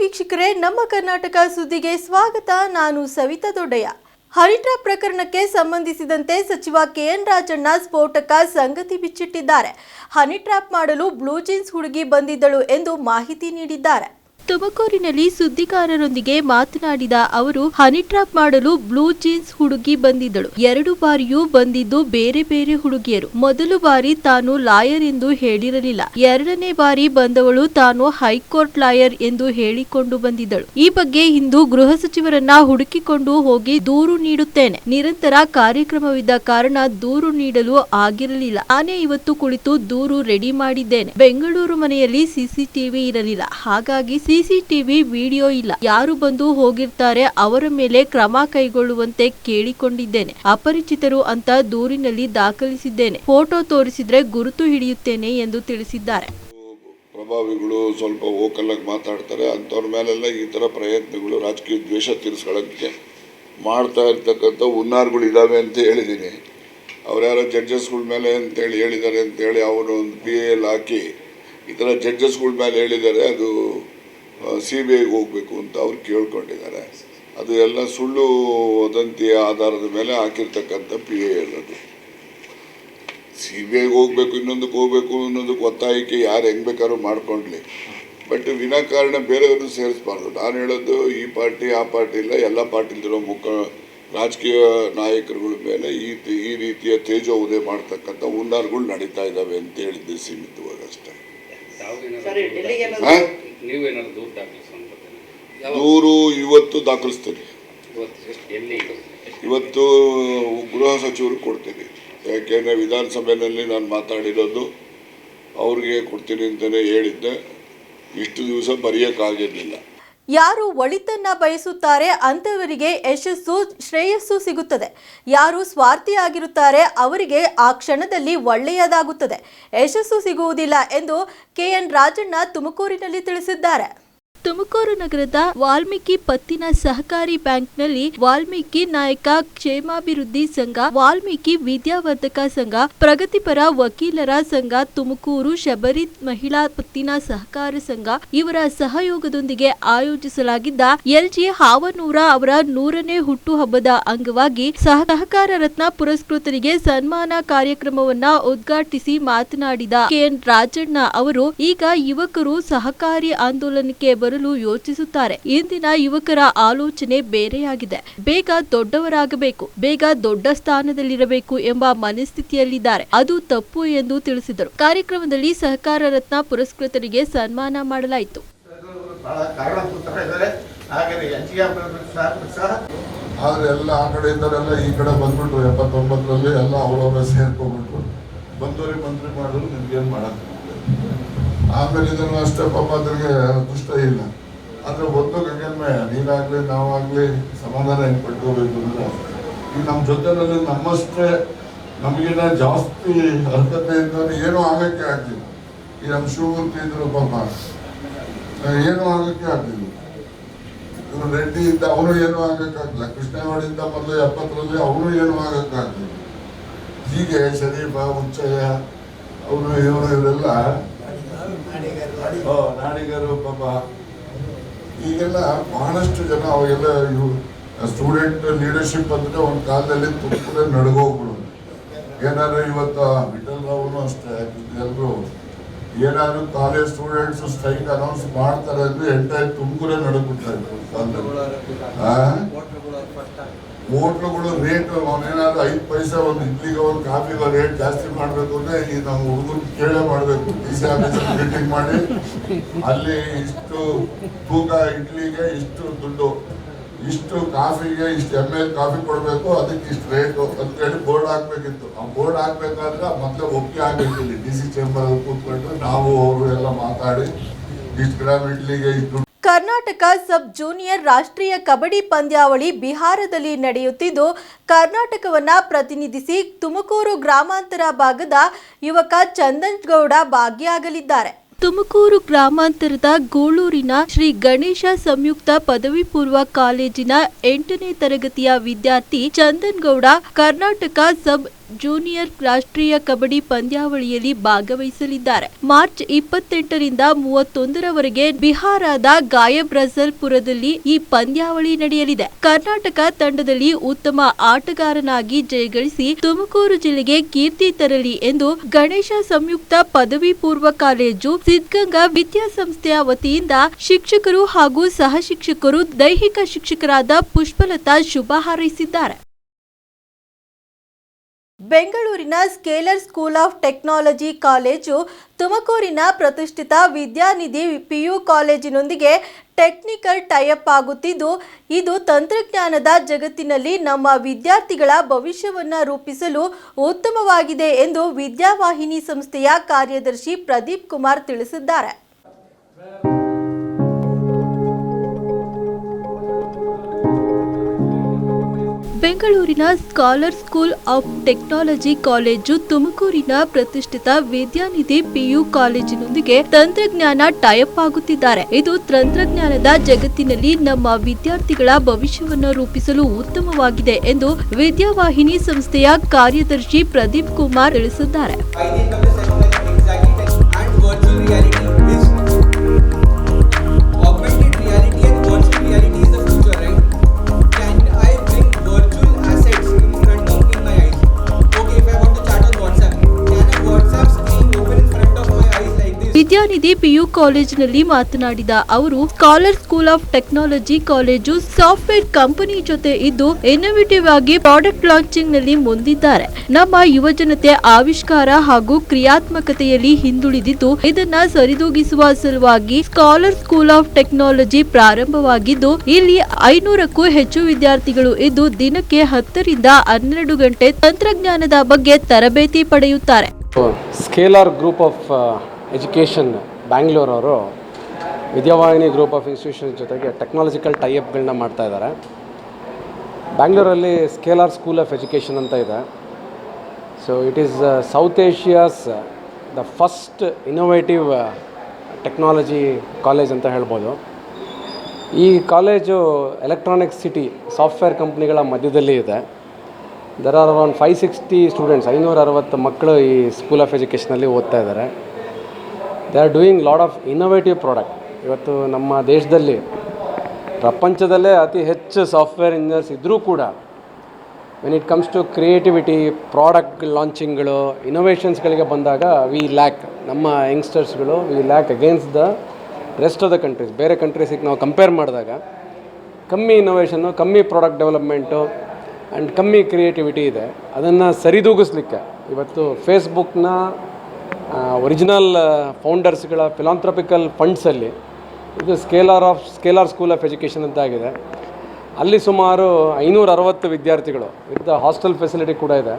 ವೀಕ್ಷಕರೇ, ನಮ್ಮ ಕರ್ನಾಟಕ ಸುದ್ದಿಗೆ ಸ್ವಾಗತ. ನಾನು ಸವಿತಾ ದೊಡ್ಡಯ್ಯ. ಹರಿಟ್ರಾ ಪ್ರಕರಣಕ್ಕೆ ಸಂಬಂಧಿಸಿದಂತೆ ಸಚಿವ ಕೆಎನ್ ರಾಜಣ್ಣ ಸ್ಫೋಟಕ ಸಂಗತಿ ಬಿಚ್ಚಿಟ್ಟಿದ್ದಾರೆ. ಹನಿ ಟ್ರ್ಯಾಪ್ ಮಾಡಲು ಬ್ಲೂ ಜೀನ್ಸ್ ಹುಡುಗಿ ಬಂದಿದ್ದಳು ಎಂದು ಮಾಹಿತಿ ನೀಡಿದ್ದಾರೆ. ತುಮಕೂರಿನಲ್ಲಿ ಸುದ್ದಿಗಾರರೊಂದಿಗೆ ಮಾತನಾಡಿದ ಅವರು, ಹನಿ ಟ್ರಾಪ್ ಮಾಡಲು ಬ್ಲೂ ಜೀನ್ಸ್ ಹುಡುಗಿ ಬಂದಿದ್ದಳು. ಎರಡು ಬಾರಿಯೂ ಬಂದಿದ್ದು ಬೇರೆ ಬೇರೆ ಹುಡುಗಿಯರು. ಮೊದಲು ಬಾರಿ ತಾನು ಲಾಯರ್ ಎಂದು ಹೇಳಿರಲಿಲ್ಲ. ಎರಡನೇ ಬಾರಿ ಬಂದವಳು ತಾನು ಹೈಕೋರ್ಟ್ ಲಾಯರ್ ಎಂದು ಹೇಳಿಕೊಂಡು ಬಂದಿದ್ದಳು. ಈ ಬಗ್ಗೆ ಇಂದು ಗೃಹ ಸಚಿವರನ್ನ ಹುಡುಕಿಕೊಂಡು ಹೋಗಿ ದೂರು ನೀಡುತ್ತೇನೆ. ನಿರಂತರ ಕಾರ್ಯಕ್ರಮವಿದ್ದ ಕಾರಣ ದೂರು ನೀಡಲು ಆಗಿರಲಿಲ್ಲ. ನಾನೇ ಇವತ್ತು ಕುಳಿತು ದೂರು ರೆಡಿ ಮಾಡಿದ್ದೇನೆ. ಬೆಂಗಳೂರು ಮನೆಯಲ್ಲಿ ಸಿಸಿಟಿವಿ ಇರಲಿಲ್ಲ. ಹಾಗಾಗಿ ಸಿಸಿಟಿವಿ ವಿಡಿಯೋ ಇಲ್ಲ. ಯಾರು ಬಂದು ಹೋಗಿರ್ತಾರೆ ಅವರ ಮೇಲೆ ಕ್ರಮ ಕೈಗೊಳ್ಳುವಂತೆ ಕೇಳಿಕೊಂಡಿದ್ದೇನೆ. ಅಪರಿಚಿತರು ಅಂತ ದೂರಿನಲ್ಲಿ ದಾಖಲಿಸಿದ್ದೇನೆ. ಫೋಟೋ ತೋರಿಸಿದ್ರೆ ಗುರುತು ಹಿಡಿಯುತ್ತೇನೆ ಎಂದು ತಿಳಿಸಿದ್ದಾರೆ. ಪ್ರಭಾವಿಗಳು ಸ್ವಲ್ಪ ಓಕಲ್ಲಾಗಿ ಮಾತಾಡ್ತಾರೆ. ಅಂಥವ್ರ ಮೇಲೆಲ್ಲ ಈ ಥರ ಪ್ರಯತ್ನಗಳು, ರಾಜಕೀಯ ದ್ವೇಷ ತೀರಿಸ್ಕೊಳ್ಳೋಕ್ಕೆ ಮಾಡ್ತಾ ಇರ್ತಕ್ಕಂಥ ಹುನ್ನಾರ್ಗಳು ಇದ್ದಾವೆ ಅಂತ ಹೇಳಿದ್ದೀನಿ. ಅವರ್ಯಾರ ಯಾರೋ ಜಡ್ಜಸ್ಗಳ ಮೇಲೆ ಅಂತೇಳಿ ಹೇಳಿದ್ದಾರೆ ಅಂತೇಳಿ ಅವರು ಒಂದು ಪಿ ಎಲ್ ಹಾಕಿ ಈ ಥರ ಜಡ್ಜಸ್ಗಳ ಮೇಲೆ ಹೇಳಿದ್ದಾರೆ. ಅದು ಸಿ ಬಿ ಐಗೆ ಹೋಗಬೇಕು ಅಂತ ಅವ್ರು ಕೇಳ್ಕೊಂಡಿದ್ದಾರೆ. ಅದು ಎಲ್ಲ ಸುಳ್ಳು ವದಂತಿಯ ಆಧಾರದ ಮೇಲೆ ಹಾಕಿರ್ತಕ್ಕಂಥ ಪಿ ಎ ಅದು ಸಿ ಬಿ ಐಗೆ ಹೋಗ್ಬೇಕು ಇನ್ನೊಂದಕ್ಕೆ ಹೋಗ್ಬೇಕು ಇನ್ನೊಂದಕ್ಕೆ ಒತ್ತಾಯಕ್ಕೆ ಯಾರು ಹೆಂಗ್ ಬೇಕಾದ್ರೂ ಮಾಡ್ಕೊಂಡ್ಲಿ. ಬಟ್ ವಿನಾಕಾರಣ ಬೇರೆಯವರು ಸೇರಿಸ್ಬಾರ್ದು. ನಾನು ಹೇಳೋದು ಈ ಪಾರ್ಟಿ ಆ ಪಾರ್ಟಿ ಇಲ್ಲ ಎಲ್ಲ ಪಾರ್ಟಿಲಿರೋ ಮುಖ ರಾಜಕೀಯ ನಾಯಕರುಗಳ ಮೇಲೆ ಈ ಈ ರೀತಿಯ ತೇಜೋ ಉದಯ ಮಾಡ್ತಕ್ಕಂಥ ಹುನ್ನಾರ್ಗಳು ನಡೀತಾ ಇದ್ದಾವೆ ಅಂತ ಹೇಳಿದ್ದೆ ಸೀಮಿತವಾಗಿ ಅಷ್ಟೇ. ಸರಿ ಡೆಲ್ಲಿಗೆ ಹಾ? ನೀವೇನಾದ್ರು ದೂರ ಇವತ್ತು ಎಲ್ಲಿ ಇವತ್ತು ಗೃಹ ಸಚಿವರು ಕೊಡ್ತೀನಿ. ಯಾಕೆಂದರೆ ವಿಧಾನಸಭೆಯಲ್ಲಿ ನಾನು ಮಾತಾಡಿರೋದು ಅವ್ರಿಗೆ ಕೊಡ್ತೀನಿ ಅಂತಲೇ ಹೇಳಿದ್ದೆ. ಇಷ್ಟು ದಿವಸ ಬರೆಯೋಕ್ಕಾಗಿರಲಿಲ್ಲ. ಯಾರು ಒಳಿತನ್ನ ಬಯಸುತ್ತಾರೆ ಅಂಥವರಿಗೆ ಯಶಸ್ಸು, ಶ್ರೇಯಸ್ಸು ಸಿಗುತ್ತದೆ. ಯಾರು ಸ್ವಾರ್ಥಿಯಾಗಿರುತ್ತಾರೆ ಅವರಿಗೆ ಆ ಕ್ಷಣದಲ್ಲಿ ಒಳ್ಳೆಯದಾಗುತ್ತದೆ. ಯಶಸ್ಸು ಸಿಗುವುದಿಲ್ಲ ಎಂದು ಕೆಎನ್ ರಾಜಣ್ಣ ತುಮಕೂರಿನಲ್ಲಿ ತಿಳಿಸಿದ್ದಾರೆ. ತುಮಕೂರು ನಗರದ ವಾಲ್ಮೀಕಿ ಪತ್ತಿನ ಸಹಕಾರಿ ಬ್ಯಾಂಕ್ನಲ್ಲಿ ವಾಲ್ಮೀಕಿ ನಾಯಕ ಕ್ಷೇಮಾಭಿವೃದ್ಧಿ ಸಂಘ, ವಾಲ್ಮೀಕಿ ವಿದ್ಯಾವರ್ಧಕ ಸಂಘ, ಪ್ರಗತಿಪರ ವಕೀಲರ ಸಂಘ, ತುಮಕೂರು ಶಬರಿ ಮಹಿಳಾ ಪತ್ತಿನ ಸಹಕಾರ ಸಂಘ ಇವರ ಸಹಯೋಗದೊಂದಿಗೆ ಆಯೋಜಿಸಲಾಗಿದ್ದ ಎಲ್ಜಿ ಹಾವನೂರ ಅವರ ನೂರನೇ ಹುಟ್ಟುಹಬ್ಬದ ಅಂಗವಾಗಿ ಸಹಕಾರ ರತ್ನ ಪುರಸ್ಕೃತರಿಗೆ ಸನ್ಮಾನ ಕಾರ್ಯಕ್ರಮವನ್ನ ಉದ್ಘಾಟಿಸಿ ಮಾತನಾಡಿದ ಕೆಎನ್ ರಾಜಣ್ಣ ಅವರು, ಈಗ ಯುವಕರು ಸಹಕಾರಿ ಆಂದೋಲನಕ್ಕೆ ಬರಲು ಯೋಚಿಸುತ್ತಾರೆ. ಇಂದಿನ ಯುವಕರ ಆಲೋಚನೆ ಬೇರೆಯಾಗಿದೆ. ಬೇಗ ದೊಡ್ಡವರಾಗಬೇಕು ಬೇಗ ದೊಡ್ಡ ಸ್ಥಾನದಲ್ಲಿರಬೇಕು ಎಂಬ ಮನಸ್ಥಿತಿಯಲ್ಲಿದ್ದಾರೆ. ಅದು ತಪ್ಪು ಎಂದು ತಿಳಿಸಿದರು. ಕಾರ್ಯಕ್ರಮದಲ್ಲಿ ಸಹಕಾರ ರತ್ನ ಪುರಸ್ಕೃತರಿಗೆ ಸನ್ಮಾನ ಮಾಡಲಾಯಿತು. ಎಲ್ಲ ಆ ಕಡೆ ಇದ್ದವರೆಲ್ಲ ಈ ಕಡೆ ಬಂದ್ಬಿಟ್ರು ಎಪ್ಪತ್ತೊಂಬತ್ತರಲ್ಲಿ ಎಲ್ಲ ಅವರವರ ಸೇರ್ಕೊಂಡ್ಬಿಟ್ರು. ಬಂದವರಿಗೆ ಮಂತ್ರಿ ಮಾಡಿದ್ರು ನಿಮ್ಗೇನು ಮಾಡಕ್ ಆಮೇಲೆ ಇದನ್ನು ಅಷ್ಟೇ ಪಾಪ ಅದ್ರಿಗೆ ದುಷ್ಟ ಇಲ್ಲ. ಆದ್ರೆ ಒಂದು ಗಂಗನ್ಮೆ ನೀನಾಗ್ಲಿ, ನಾವಾಗ್ಲಿ ಸಮಾಧಾನ ಹೆಂಗ್ ಪಡ್ಕೋಬೇಕು ಅಂದ್ರೆ ಈಗ ನಮ್ಮ ಜೊತೆನಲ್ಲಿ ನಮ್ಮಷ್ಟೇ ನಮಗಿನ್ನ ಜಾಸ್ತಿ ಅರ್ಹತೆ ಇದ್ದವ್ರು ಏನೂ ಆಗಕ್ಕೆ ಆಗ್ಲಿಲ್ಲ. ಈ ನಮ್ಮ ಶಿವಮೂರ್ತಿ ಇದ್ರು ಪಾಪ ಏನೂ ಆಗಕ್ಕೆ ಆಗ್ಲಿಲ್ಲ. ಇವರು ರೆಡ್ಡಿ ಇದ್ದ ಅವನು ಏನು ಆಗಕ್ಕಾಗಲ್ಲ ಕೃಷ್ಣೇವಾಡಿಯಿಂದ ಮೊದಲು ಎಪ್ಪತ್ತರಲ್ಲಿ ಅವನು ಏನು ಆಗಕ್ಕಾಗಲಿಲ್ಲ ಹೀಗೆ ಶರೀಫ, ಉಚ್ಚಯ್ಯ, ಅವನು ಇವರು, ಇವರೆಲ್ಲ ಓ, ನಾಡಿಗರು ಪಾಪ. ಈಗೆಲ್ಲ ಬಹಳಷ್ಟು ಜನ ಅವಾಗೆಲ್ಲ ಇವು ಸ್ಟೂಡೆಂಟ್ ಲೀಡರ್ಶಿಪ್ ಅಂದ್ರೆ ಒಂದು ಕಾಲದಲ್ಲಿ ತುಂಬ ನಡ್ಗೋಗ್ಬಿಡು ಏನಾದ್ರು ಇವತ್ತು ವಿಠಲ್ ರಾವ್ನು ಅಷ್ಟೇ ಎಲ್ಲರೂ ಏನಾದ್ರು ಕಾಲೇಜ್ ಸ್ಟೂಡೆಂಟ್ಸ್ ಸ್ಟ್ರೈಕ್ ಅನೌನ್ಸ್ ಮಾಡ್ತಾರೆ ಅಂದ್ರೆ ಎಂಟೈರ್ ನಡ್ಬಿಡ್ತಾ ಇತ್ತು ಕಾಲದಲ್ಲಿ. ಆ? ಹೋಟ್ಲುಗಳು ರೇಟ್ ಅವನೇನಾದ್ರು ಐದು ಪೈಸೆ ಒಂದು ಇಡ್ಲಿಗೆ ಒಂದು ಕಾಫಿಗೆ ರೇಟ್ ಜಾಸ್ತಿ ಮಾಡಬೇಕು ಅಂದ್ರೆ ಈ ನಮ್ಮ ಹುಡುಗರು ಕೇಳೇ ಮಾಡಬೇಕು. ಡಿ ಸಿ ಆಫೀಸಲ್ಲಿ ಮೀಟಿಂಗ್ ಮಾಡಿ, ಅಲ್ಲಿ ಇಷ್ಟು ತೂಕ ಇಡ್ಲಿಗೆ ಇಷ್ಟು ದುಡ್ಡು, ಇಷ್ಟು ಕಾಫಿಗೆ ಇಷ್ಟು ಎಂ ಎಲ್ ಕಾಫಿ ಕೊಡಬೇಕು, ಅದಕ್ಕೆ ಇಷ್ಟು ರೇಟು ಅಂತೇಳಿ ಬೋರ್ಡ್ ಹಾಕ್ಬೇಕಿತ್ತು. ಆ ಬೋರ್ಡ್ ಹಾಕ್ಬೇಕಾದ್ರೆ ಮೊದಲೇ ಒಪ್ಪಿಗೆ ಇಲ್ಲಿ ಡಿ ಸಿ ಚೇಂಬರ್ ಕೂತ್ಕೊಂಡು, ನಾವು ಅವರು ಎಲ್ಲ ಮಾತಾಡಿ, ಇಷ್ಟು ಗ್ರಾಮ್ ಇಡ್ಲಿಗೆ ಇಷ್ಟು ಕರ್ನಾಟಕ ಸಬ್ ಜೂನಿಯರ್ ರಾಷ್ಟ್ರೀಯ ಕಬಡ್ಡಿ ಪಂದ್ಯಾವಳಿ ಬಿಹಾರದಲ್ಲಿ ನಡೆಯುತ್ತಿದ್ದು, ಕರ್ನಾಟಕವನ್ನ ಪ್ರತಿನಿಧಿಸಿ ತುಮಕೂರು ಗ್ರಾಮಾಂತರ ಭಾಗದ ಯುವಕ ಚಂದನ್ ಗೌಡ ಭಾಗಿಯಾಗಲಿದ್ದಾರೆ. ತುಮಕೂರು ಗ್ರಾಮಾಂತರದ ಗೂಳೂರಿನ ಶ್ರೀ ಗಣೇಶ ಸಂಯುಕ್ತ ಪದವಿ ಪೂರ್ವ ಕಾಲೇಜಿನ ಎಂಟನೇ ತರಗತಿಯ ವಿದ್ಯಾರ್ಥಿ ಚಂದನ್ ಗೌಡ ಕರ್ನಾಟಕ ಸಬ್ ಜೂನಿಯರ್ ರಾಷ್ಟ್ರೀಯ ಕಬಡ್ಡಿ ಪಂದ್ಯಾವಳಿಯಲ್ಲಿ ಭಾಗವಹಿಸಲಿದ್ದಾರೆ. ಮಾರ್ಚ್ ಇಪ್ಪತ್ತೆಂಟರಿಂದ ಮೂವತ್ತೊಂದರವರೆಗೆ ಬಿಹಾರದ ಗಾಯಬ್ ರಸಲ್ಪುರದಲ್ಲಿ ಈ ಪಂದ್ಯಾವಳಿ ನಡೆಯಲಿದೆ. ಕರ್ನಾಟಕ ತಂಡದಲ್ಲಿ ಉತ್ತಮ ಆಟಗಾರನಾಗಿ ಜಯಗಳಿಸಿ ತುಮಕೂರು ಜಿಲ್ಲೆಗೆ ಕೀರ್ತಿ ತರಲಿ ಎಂದು ಗಣೇಶ ಸಂಯುಕ್ತ ಪದವಿ ಪೂರ್ವ ಕಾಲೇಜು ಸಿದ್ಧಗಂಗಾ ವಿದ್ಯಾಸಂಸ್ಥೆಯ ವತಿಯಿಂದ ಶಿಕ್ಷಕರು ಹಾಗೂ ಸಹ ಶಿಕ್ಷಕರು ದೈಹಿಕ ಶಿಕ್ಷಕರಾದ ಪುಷ್ಪಲತಾ ಶುಭ ಹಾರೈಸಿದ್ದಾರೆ. ಬೆಂಗಳೂರಿನ Scaler school of technology college ತುಮಕೂರಿನ ಪ್ರತಿಷ್ಠಿತ ವಿದ್ಯಾನಿಧಿ ಪಿಯು ಕಾಲೇಜಿನೊಂದಿಗೆ ಟೆಕ್ನಿಕಲ್ ಟೈಅಪ್ ಆಗುತ್ತಿದ್ದು, ಇದು ತಂತ್ರಜ್ಞಾನದ ಜಗತ್ತಿನಲ್ಲಿ ನಮ್ಮ ವಿದ್ಯಾರ್ಥಿಗಳ ಭವಿಷ್ಯವನ್ನು ರೂಪಿಸಲು ಉತ್ತಮವಾಗಿದೆ ಎಂದು ವಿದ್ಯಾವಾಹಿನಿ ಸಂಸ್ಥೆಯ ಕಾರ್ಯದರ್ಶಿ ಪ್ರದೀಪ್ ಕುಮಾರ್ ತಿಳಿಸಿದ್ದಾರೆ. ಬೆಂಗಳೂರಿನ Scaler school of technology college ತುಮಕೂರಿನ ಪ್ರತಿಷ್ಠಿತ ವಿದ್ಯಾನಿಧಿ ಪಿಯು ಕಾಲೇಜಿನೊಂದಿಗೆ ತಂತ್ರಜ್ಞಾನ ಟೈಅಪ್ ಆಗುತ್ತಿದ್ದಾರೆ. ಇದು ತಂತ್ರಜ್ಞಾನದ ಜಗತ್ತಿನಲ್ಲಿ ನಮ್ಮ ವಿದ್ಯಾರ್ಥಿಗಳ ಭವಿಷ್ಯವನ್ನು ರೂಪಿಸಲು ಉತ್ತಮವಾಗಿದೆ ಎಂದು ವಿದ್ಯಾವಾಹಿನಿ ಸಂಸ್ಥೆಯ ಕಾರ್ಯದರ್ಶಿ ಪ್ರದೀಪ್ ಕುಮಾರ್ ತಿಳಿಸಿದ್ದಾರೆ. ವಿದ್ಯಾನಿಧಿ ಪಿಯು ಕಾಲೇಜಿನಲ್ಲಿ ಮಾತನಾಡಿದ ಅವರು Scaler school of technology college software company ಜೊತೆ ಇದ್ದು ಇನ್ನೋವೇಟಿವ್ ಆಗಿ ಪ್ರಾಡಕ್ಟ್ ಲಾಂಚಿಂಗ್ನಲ್ಲಿ ಮುಂದಿದ್ದಾರೆ. ನಮ್ಮ ಯುವಜನತೆ ಆವಿಷ್ಕಾರ ಹಾಗೂ ಕ್ರಿಯಾತ್ಮಕತೆಯಲ್ಲಿ ಹಿಂದುಳಿದಿದ್ದು, ಇದನ್ನ ಸರಿದೂಗಿಸುವ ಸಲುವಾಗಿ ಸ್ಕಾಲರ್ ಸ್ಕೂಲ್ ಆಫ್ ಟೆಕ್ನಾಲಜಿ ಪ್ರಾರಂಭವಾಗಿದ್ದು, ಇಲ್ಲಿ ಐನೂರಕ್ಕೂ ಹೆಚ್ಚು ವಿದ್ಯಾರ್ಥಿಗಳು ಇದ್ದು ದಿನಕ್ಕೆ ಹತ್ತರಿಂದ ಹನ್ನೆರಡು ಗಂಟೆ ತಂತ್ರಜ್ಞಾನದ ಬಗ್ಗೆ ತರಬೇತಿ ಪಡೆಯುತ್ತಾರೆ. ಸ್ಕೇಲಾರ್ ಗ್ರೂಪ್ ಆಫ್ ಎಜುಕೇಷನ್ ಬ್ಯಾಂಗ್ಳೂರವರು ವಿದ್ಯಾವಾಹಿನಿ ಗ್ರೂಪ್ ಆಫ್ ಇನ್ಸ್ಟಿಟ್ಯೂಷನ್ ಜೊತೆಗೆ ಟೆಕ್ನಾಲಜಿಕಲ್ ಟೈಅಪ್ಗಳನ್ನ ಮಾಡ್ತಾ ಇದ್ದಾರೆ. ಬ್ಯಾಂಗ್ಳೂರಲ್ಲಿ ಸ್ಕೇಲಾರ್ ಸ್ಕೂಲ್ ಆಫ್ ಎಜುಕೇಷನ್ ಅಂತ ಇದೆ. So it is South Asia's the first innovative technology college ಅಂತ ಹೇಳ್ಬೋದು. ಈ ಕಾಲೇಜು ಎಲೆಕ್ಟ್ರಾನಿಕ್ ಸಿಟಿ ಸಾಫ್ಟ್ವೇರ್ ಕಂಪ್ನಿಗಳ ಮಧ್ಯದಲ್ಲಿ ಇದೆ. There are around five sixty students ಐನೂರ ಅರವತ್ತು ಮಕ್ಕಳು ಈ ಸ್ಕೂಲ್ ಆಫ್ ಎಜುಕೇಷನಲ್ಲಿ ಓದ್ತಾ ಇದ್ದಾರೆ. They are doing lot of innovative product ಇವತ್ತು ನಮ್ಮ ದೇಶದಲ್ಲಿ, ಪ್ರಪಂಚದಲ್ಲೇ ಅತಿ ಹೆಚ್ಚು ಸಾಫ್ಟ್ವೇರ್ ಇಂಜಿನಿಯರ್ಸ್ ಇದ್ದರೂ ಕೂಡ when it comes to creativity product ಲಾಂಚಿಂಗ್ಗಳು ಇನೋವೇಷನ್ಸ್ಗಳಿಗೆ ಬಂದಾಗ ವಿ ಲ್ಯಾಕ್ ನಮ್ಮ ಯಂಗ್ಸ್ಟರ್ಸ್ಗಳು we lack against the rest of the countries ಬೇರೆ ಕಂಟ್ರೀಸಿಗೆ ನಾವು ಕಂಪೇರ್ ಮಾಡಿದಾಗ, ಕಮ್ಮಿ ಇನೋವೇಷನ್ನು ಕಮ್ಮಿ ಪ್ರಾಡಕ್ಟ್ ಡೆವಲಪ್ಮೆಂಟು ಆ್ಯಂಡ್ ಕಮ್ಮಿ ಕ್ರಿಯೇಟಿವಿಟಿ ಇದೆ. ಅದನ್ನು ಸರಿದೂಗಿಸ್ಲಿಕ್ಕೆ, ಇವತ್ತು ಫೇಸ್ಬುಕ್ನ ಒರಿಜಿನಲ್ ಫೌಂಡರ್ಸ್ಗಳ ಫಿಲಾಂಥ್ರಪಿಕಲ್ ಫಂಡ್ಸಲ್ಲಿ ಇದು Scaler of Scaler school of education ಅಂತ ಆಗಿದೆ ಅಲ್ಲಿ ಸುಮಾರು ಐನೂರ ಅರವತ್ತು ವಿದ್ಯಾರ್ಥಿಗಳು ವಿತ್ ಹಾಸ್ಟೆಲ್ ಫೆಸಿಲಿಟಿ ಕೂಡ ಇದೆ.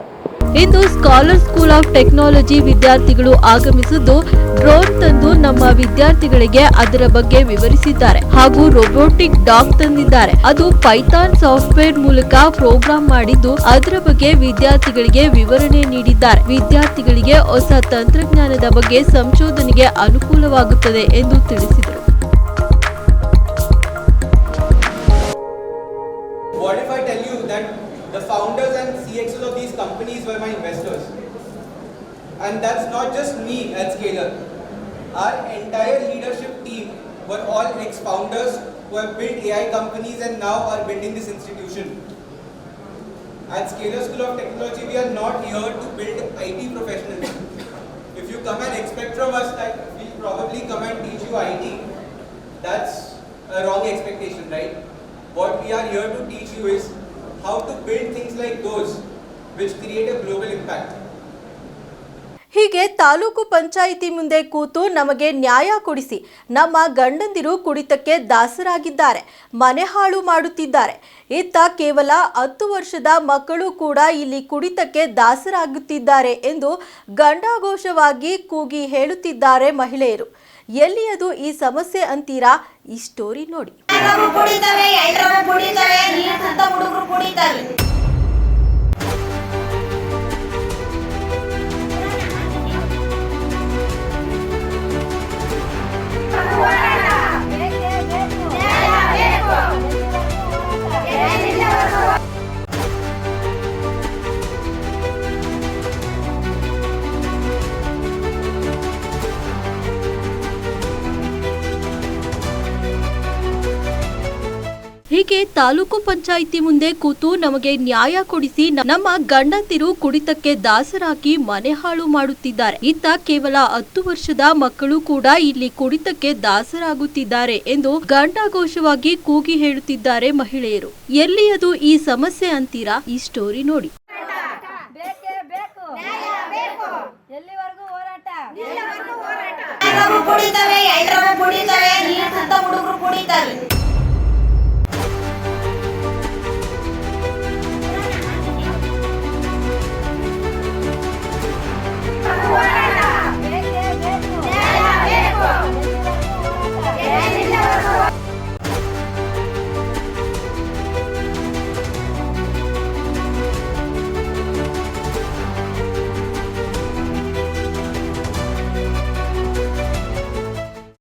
ಇಂದು ಸ್ಕಾಲರ್ ಸ್ಕೂಲ್ ಆಫ್ ಟೆಕ್ನಾಲಜಿ ವಿದ್ಯಾರ್ಥಿಗಳು ಆಗಮಿಸಿದ್ದು ಡ್ರೋನ್ ತಂದು ನಮ್ಮ ವಿದ್ಯಾರ್ಥಿಗಳಿಗೆ ಅದರ ಬಗ್ಗೆ ವಿವರಿಸಿದ್ದಾರೆ. ಹಾಗೂ ರೋಬೋಟಿಕ್ ಡಾಗ್ ತಂದಿದ್ದಾರೆ. ಅದು ಪೈಥಾನ್ ಸಾಫ್ಟ್ವೇರ್ ಮೂಲಕ ಪ್ರೋಗ್ರಾಮ್ ಮಾಡಿದ್ದು ಅದರ ಬಗ್ಗೆ ವಿದ್ಯಾರ್ಥಿಗಳಿಗೆ ವಿವರಣೆ ನೀಡಿದ್ದಾರೆ. ವಿದ್ಯಾರ್ಥಿಗಳಿಗೆ ಹೊಸ ತಂತ್ರಜ್ಞಾನದ ಬಗ್ಗೆ ಸಂಶೋಧನೆಗೆ ಅನುಕೂಲವಾಗುತ್ತದೆ ಎಂದು ತಿಳಿಸಿದರು. The founders and CXOs of these companies were my investors? And that's not just me at Scalar. Our entire leadership team were all ex-founders who have built AI companies and now are building this institution. At Scalar School of Technology, we are not here to build IT professionals. If you come and expect from us that we'll probably come and teach you IT, that's a wrong expectation, right? What we are here to teach you is how to build things like those which create a global impact. ಹೀಗೆ ತಾಲೂಕು ಪಂಚಾಯಿತಿ ಮುಂದೆ ಕೂತು ನಮಗೆ ನ್ಯಾಯ ಕೊಡಿಸಿ ನಮ್ಮ ಗಂಡಂದಿರು ಕುಡಿತಕ್ಕೆ ದಾಸರಾಗಿದ್ದಾರೆ, ಮನೆ ಹಾಳು ಮಾಡುತ್ತಿದ್ದಾರೆ. ಇತ್ತ ಕೇವಲ ಹತ್ತು ವರ್ಷದ ಮಕ್ಕಳು ಕೂಡ ಇಲ್ಲಿ ಕುಡಿತಕ್ಕೆ ದಾಸರಾಗುತ್ತಿದ್ದಾರೆ ಎಂದು ಗಂಡಾಘೋಷವಾಗಿ ಕೂಗಿ ಹೇಳುತ್ತಿದ್ದಾರೆ ಮಹಿಳೆಯರು. ಎಲ್ಲಿಯದು ಈ ಸಮಸ್ಯೆ ಅಂತೀರಾ? ಈ ಸ್ಟೋರಿ ನೋಡಿ. ಎಲ್ಲರೂ ಕುಡಿತಾರೆ ಎಲ್ಲರೂ ಕುಡಿತಾರೆ ನೀರು ಸುತ್ತ ಹೀಗೆ ತಾಲೂಕು ಪಂಚಾಯಿತಿ ಮುಂದೆ ಕೂತು ನಮಗೆ ನ್ಯಾಯ ಕೊಡಿಸಿ ನಮ್ಮ ಗಂಡಂದಿರು ಕುಡಿತಕ್ಕೆ ದಾಸರಾಗಿ ಮನೆ ಹಾಳು ಮಾಡುತ್ತಿದ್ದಾರೆ. ಇತ್ತ ಕೇವಲ ಹತ್ತು ವರ್ಷದ ಮಕ್ಕಳು ಕೂಡ ಇಲ್ಲಿ ಕುಡಿತಕ್ಕೆ ದಾಸರಾಗುತ್ತಿದ್ದಾರೆ ಎಂದು ಗಂಡಾಘೋಷವಾಗಿ ಕೂಗಿ ಹೇಳುತ್ತಿದ್ದಾರೆ ಮಹಿಳೆಯರು. ಎಲ್ಲಿ ಅದು ಈ ಸಮಸ್ಯೆ ಅಂತೀರಾ? ಈ ಸ್ಟೋರಿ ನೋಡಿ. ಬೇಕೇ ಬೇಕು. ಎಲ್ಲಿವರೆಗೂ ಹೋರಾಟ? ಎಲ್ಲರೂ ಕುಡಿತವೆ ಎಲ್ಲರೂ ಕುಡಿತವೆ. ನೀರು ಸುತ್ತ ಹುಡುಗರು ಕುಡಿತಾರೆ.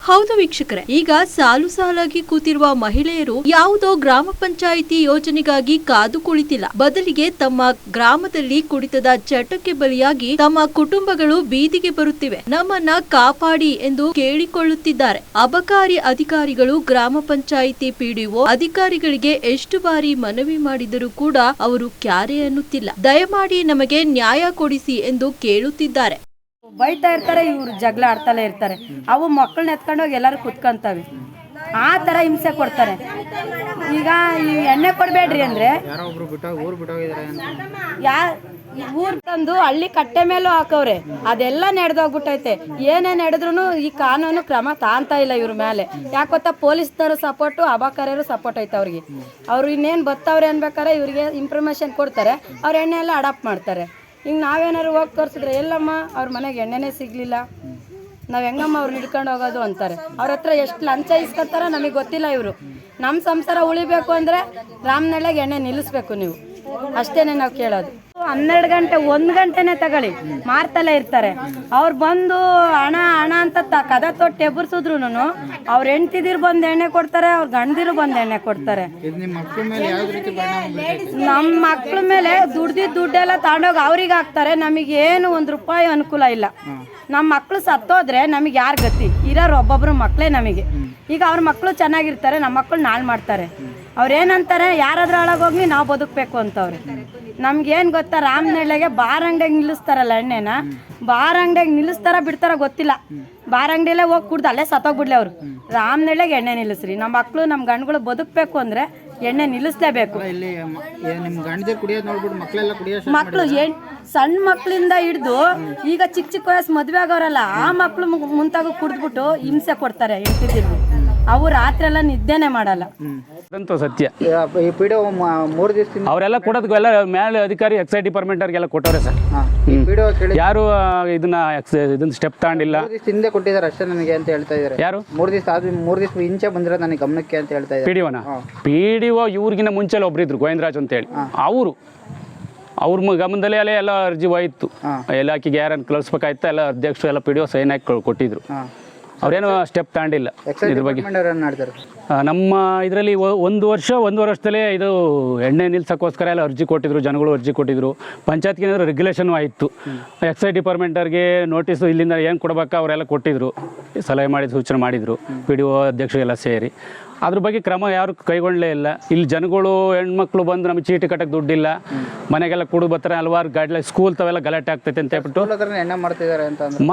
ಹೌದು ವೀಕ್ಷಕರೇ, ಈಗ ಸಾಲು ಸಾಲಾಗಿ ಕೂತಿರುವ ಮಹಿಳೆಯರು ಯಾವುದೋ ಗ್ರಾಮ ಪಂಚಾಯಿತಿ ಯೋಜನೆಗಾಗಿ ಕಾದು ಕುಳಿತಿಲ್ಲ. ಬದಲಿಗೆ ತಮ್ಮ ಗ್ರಾಮದಲ್ಲಿ ಕುಡಿತದ ಚಟಕ್ಕೆ ಬಲಿಯಾಗಿ ತಮ್ಮ ಕುಟುಂಬಗಳು ಬೀದಿಗೆ ಬರುತ್ತಿವೆ. ನಮ್ಮನ್ನ ಕಾಪಾಡಿ ಎಂದು ಕೇಳಿಕೊಳ್ಳುತ್ತಿದ್ದಾರೆ. ಅಬಕಾರಿ ಅಧಿಕಾರಿಗಳು, ಗ್ರಾಮ ಪಂಚಾಯಿತಿ ಪಿಡಿಒ ಅಧಿಕಾರಿಗಳಿಗೆ ಎಷ್ಟು ಬಾರಿ ಮನವಿ ಮಾಡಿದರೂ ಕೂಡ ಅವರು ಕ್ಯಾರೆ ಅನ್ನುತ್ತಿಲ್ಲ. ದಯಮಾಡಿ ನಮಗೆ ನ್ಯಾಯ ಕೊಡಿಸಿ ಎಂದು ಕೇಳುತ್ತಿದ್ದಾರೆ. ಬೈತಾ ಇರ್ತಾರೆ ಇವ್ರು ಜಗಳ ಆಡ್ತಾನೆ ಇರ್ತಾರೆ. ಅವು ಮಕ್ಕಳನ್ನ ಎತ್ಕೊಂಡೋಗಿ ಎಲ್ಲರೂ ಕುತ್ಕೊಂತವೆ. ಆ ಥರ ಹಿಂಸೆ ಕೊಡ್ತಾರೆ. ಈಗ ಈ ಎಣ್ಣೆ ಕೊಡಬೇಡ್ರಿ ಅಂದರೆ ಯಾ ಊರ್ ತಂದು ಹಳ್ಳಿ ಕಟ್ಟೆ ಮೇಲೂ ಹಾಕವ್ರೆ. ಅದೆಲ್ಲ ನಡೆದೋಗ್ಬಿಟ್ಟೈತೆ. ಏನೇ ನಡೆದ್ರು ಈ ಕಾನೂನು ಕ್ರಮ ತಾಂತ ಇಲ್ಲ ಇವ್ರ ಮೇಲೆ ಯಾಕೊತ್ತಾ ಪೊಲೀಸ್ನವರು ಸಪೋರ್ಟು ಅಬಾಕರ್ಯರು ಸಪೋರ್ಟ್ ಐತೆ ಅವ್ರಿಗೆ. ಅವ್ರು ಇನ್ನೇನು ಬತ್ತವ್ರೆ ಅನ್ಬೇಕಾರೆ ಇವ್ರಿಗೆ ಇನ್ಫಾರ್ಮೇಶನ್ ಕೊಡ್ತಾರೆ. ಅವ್ರ ಎಣ್ಣೆ ಎಲ್ಲ ಅಡಾಪ್ಟ್ ಮಾಡ್ತಾರೆ. ಈಗ ನಾವೇನಾದ್ರು ಹೋಗಿ ತೋರಿಸಿದ್ರೆ, ಎಲ್ಲಮ್ಮ, ಅವ್ರ ಮನೆಗೆ ಎಣ್ಣೆನೇ ಸಿಗಲಿಲ್ಲ. ನಾವು ಹೆಂಗಮ್ಮ ಅವ್ರನ್ನ ಹಿಡ್ಕೊಂಡು ಹೋಗೋದು? ಅಂತಾರೆ. ಅವ್ರ ಹತ್ರ ಎಷ್ಟು ಲಂಚ ಇಸ್ಕೊತಾರ ನಮಗೆ ಗೊತ್ತಿಲ್ಲ ಇವರು. ನಮ್ಮ ಸಂಸಾರ ಉಳಿಬೇಕು ಅಂದರೆ ರಾಮನಳ್ಳಿಗೆ ಎಣ್ಣೆ ನಿಲ್ಲಿಸ್ಬೇಕು ನೀವು. ಅಷ್ಟೇನೆ ನಾವು ಕೇಳೋದು. ಹನ್ನೆರಡು ಗಂಟೆ ಒಂದು ಗಂಟೆನೇ ತಗೊಳ್ಳಿ. ಮಾರ್ತಲೇ ಇರ್ತಾರೆ. ಅವ್ರು ಬಂದು ಹಣ ಹಣ ಅಂತ ತ ಕದ ತೊಟ್ಟು ಎಬ್ಬರ್ಸಿದ್ರು ಅವ್ರ ಹೆಂಡ್ತಿದಿರು ಬಂದು ಎಣ್ಣೆ ಕೊಡ್ತಾರೆ ಅವ್ರ ಗಂಡದಿರು ಬಂದು ಎಣ್ಣೆ ಕೊಡ್ತಾರೆ. ನಮ್ಮ ಮಕ್ಳ ಮೇಲೆ ದುಡ್ದಿದ್ದ ದುಡ್ಡೆಲ್ಲ ತಗೊಂಡೋಗಿ ಅವ್ರಿಗೆ ಹಾಕ್ತಾರೆ ನಮಗೆ ಏನು ಒಂದು ರೂಪಾಯಿ ಅನುಕೂಲ ಇಲ್ಲ. ನಮ್ಮ ಮಕ್ಕಳು ಸತ್ತೋದ್ರೆ ನಮಗೆ ಯಾರು ಗತಿ? ಇರೋರು ಒಬ್ಬೊಬ್ರು ಮಕ್ಕಳೇ ನಮಗೆ. ಈಗ ಅವ್ರ ಮಕ್ಕಳು ಚೆನ್ನಾಗಿರ್ತಾರೆ ನಮ್ಮ ಮಕ್ಕಳು ನಾಳೆ ಮಾಡ್ತಾರೆ. ಅವ್ರು ಏನಂತಾರೆ ಯಾರಾದ್ರೂ ಒಳಗೋಗ್ಲಿ ನಾವು ಬದುಕಬೇಕು ಅಂತವ್ರೆ. ನಮ್ಗೇನು ಗೊತ್ತಾ ರಾಮನಳ್ಳಿಗೆ ಬಾರ್ ಅಂಗಡಿಯಾಗ ನಿಲ್ಲಿಸ್ತಾರಲ್ಲ ಎಣ್ಣೆನ? ಬಾರ್ ಅಂಗಡಿಯಾಗ ನಿಲ್ಲಿಸ್ತಾರ ಬಿಡ್ತಾರ ಗೊತ್ತಿಲ್ಲ. ಬಾರ್ ಅಂಗಡಿಯಲ್ಲೇ ಹೋಗಿ ಕುಡ್ದು ಅಲ್ಲೇ ಸತ್ತೋಗ್ಬಿಡ್ಲಿ ಅವರು. ರಾಮನಳ್ಳಿಗೆ ಎಣ್ಣೆ ನಿಲ್ಲಿಸ್ರಿ. ನಮ್ಮ ಮಕ್ಕಳು ನಮ್ಮ ಗಂಡುಗಳು ಬದುಕಬೇಕು ಅಂದರೆ ಎಣ್ಣೆ ನಿಲ್ಲಿಸ್ಲೇಬೇಕು. ಮಕ್ಕಳು ಏನ್ ಸಣ್ಣ ಮಕ್ಕಳಿಂದ ಹಿಡ್ದು ಈಗ ಚಿಕ್ಕ ಚಿಕ್ಕ ವಯಸ್ಸು ಮದುವೆ ಆಗೋರಲ್ಲ ಆ ಮಕ್ಕಳು ಮುಂತಾಗ ಕುಡಿದ್ಬಿಟ್ಟು ಹಿಂಸೆ ಕೊಡ್ತಾರೆ ಹೆಂಡ್ತಿದ್ರು ಅವು ರಾತ್ರಿ ಎಲ್ಲ ನಿದ್ದೆನೆ ಮಾಡಲ್ಲ. ಅದಂತೂ ಸತ್ಯ. ಈ ಪಿಡಿಒ ಮೂರು ದಿವಸದಿಂದ ಅವರೆಲ್ಲ ಕೊಡೋದು ಎಲ್ಲ ಮೇಲೆ ಅಧಿಕಾರಿ ಎಕ್ಸೈಸ್ ಡಿಪಾರ್ಟ್ಮೆಂಟ್ ಅವ್ರಿಗೆಲ್ಲ ಕೊಟ್ಟವ್ರೆ ಸರ್. ಈ ಪಿಡಿಒ ಕೇಳಿ ಯಾರು ಇದನ್ನ ಎಕ್ಸ್- ಇದನ್ನ ಸ್ಟೆಪ್ ತಗೊಂಡಿಲ್ಲ. ಮೂರು ದಿವಸ ಹಿಂದೆ ಕೊಟ್ಟಿದ್ದಾರೆ ಅಷ್ಟೇ ನನಗೆ ಅಂತ ಹೇಳ್ತಾ ಇದ್ದಾರೆ. ಯಾರು? ಮೂರು ದಿವಸ ಆದ್ಮೇಲೆ ಮೂರು ದಿವಸ ಇಂಚೆ ಬಂದಿರೋ ನನಗೆ ಗಮನಕ್ಕೆ ಅಂತ ಹೇಳ್ತಾ ಪಿ ಇದ್ದಾರೆ ಡಿ ಒನ ಪಿ ಡಿ ಒ ಇವ್ರಿಗಿನ ಮುಂಚೆಲ್ಲ ಒಬ್ರಿದ್ರು ಗೋವಿಂದರಾಜ್ ಅಂತೇಳಿ. ಅವರು. ಅವ್ರ ಮ- ಗಮನದಲ್ಲೇ ಅಲ್ಲೇ ಎಲ್ಲ ಅರ್ಜಿ ಹೋಯ್ತು ಇಲಾಖೆಗೆ ಯಾರನ್ನು ಕಳಿಸ್ಬೇಕಾಯ್ತು ಎಲ್ಲ ಅಧ್ಯಕ್ಷರು ಎಲ್ಲ ಪಿ ಡಿ ಒ ಸೈನ್ ಹಾಕಿ ಕೊಟ್ಟಿದ್ರು. ಅವ್ರೇನು ಸ್ಟೆಪ್ ತಗೊಂಡಿಲ್ಲ ಎಕ್ಸೈಸ್ ಇದ್ರ ಬಗ್ಗೆ. ನಮ್ಮ ಇದರಲ್ಲಿ ಒಂದು ವರ್ಷ ಒಂದೂವರೆ ವರ್ಷದಲ್ಲೇ ಇದು ಎಣ್ಣೆ ನಿಲ್ಸೋಕ್ಕೋಸ್ಕರ ಎಲ್ಲ ಅರ್ಜಿ ಕೊಟ್ಟಿದ್ರು ಜನಗಳು ಅರ್ಜಿ ಕೊಟ್ಟಿದ್ರು. ಪಂಚಾಯತ್ಗೆ ಏನಾದ್ರು ರೆಗ್ಯುಲೇಷನ್ ಆಯಿತು. ಎಕ್ಸೈಸ್ ಡಿಪಾರ್ಟ್ಮೆಂಟ್ವ್ರಿಗೆ ನೋಟಿಸ್ ಇಲ್ಲಿಂದ ಏನು ಕೊಡ್ಬೇಕಾ ಅವರೆಲ್ಲ ಕೊಟ್ಟಿದ್ರು. ಸಲಹೆ ಮಾಡಿ ಸೂಚನೆ ಮಾಡಿದರು. ಪಿ ಡಿ ಒ ಅಧ್ಯಕ್ಷರಿಗೆಲ್ಲ ಸೇರಿ. ಅದ್ರ ಬಗ್ಗೆ ಕ್ರಮ ಯಾರು ಕೈಗೊಳ್ಳಲೇ ಇಲ್ಲ. ಇಲ್ಲಿ ಜನಗಳು ಹೆಣ್ಮಕ್ಳು ಬಂದು ನಮ್ಗೆ ಚೀಟಿ ಕಟ್ಟಕ್ಕೆ ದುಡ್ಡಿಲ್ಲ. ಮನೆಗೆಲ್ಲ ಕುಡು ಬರ್ತಾರೆ ಹಲವಾರು ಗಾಡಿ ಸ್ಕೂಲ್ ತಾವೆಲ್ಲ ಗಲಾಟೆ ಆಗ್ತೈತೆ ಅಂತ ಹೇಳ್ಬಿಟ್ಟು.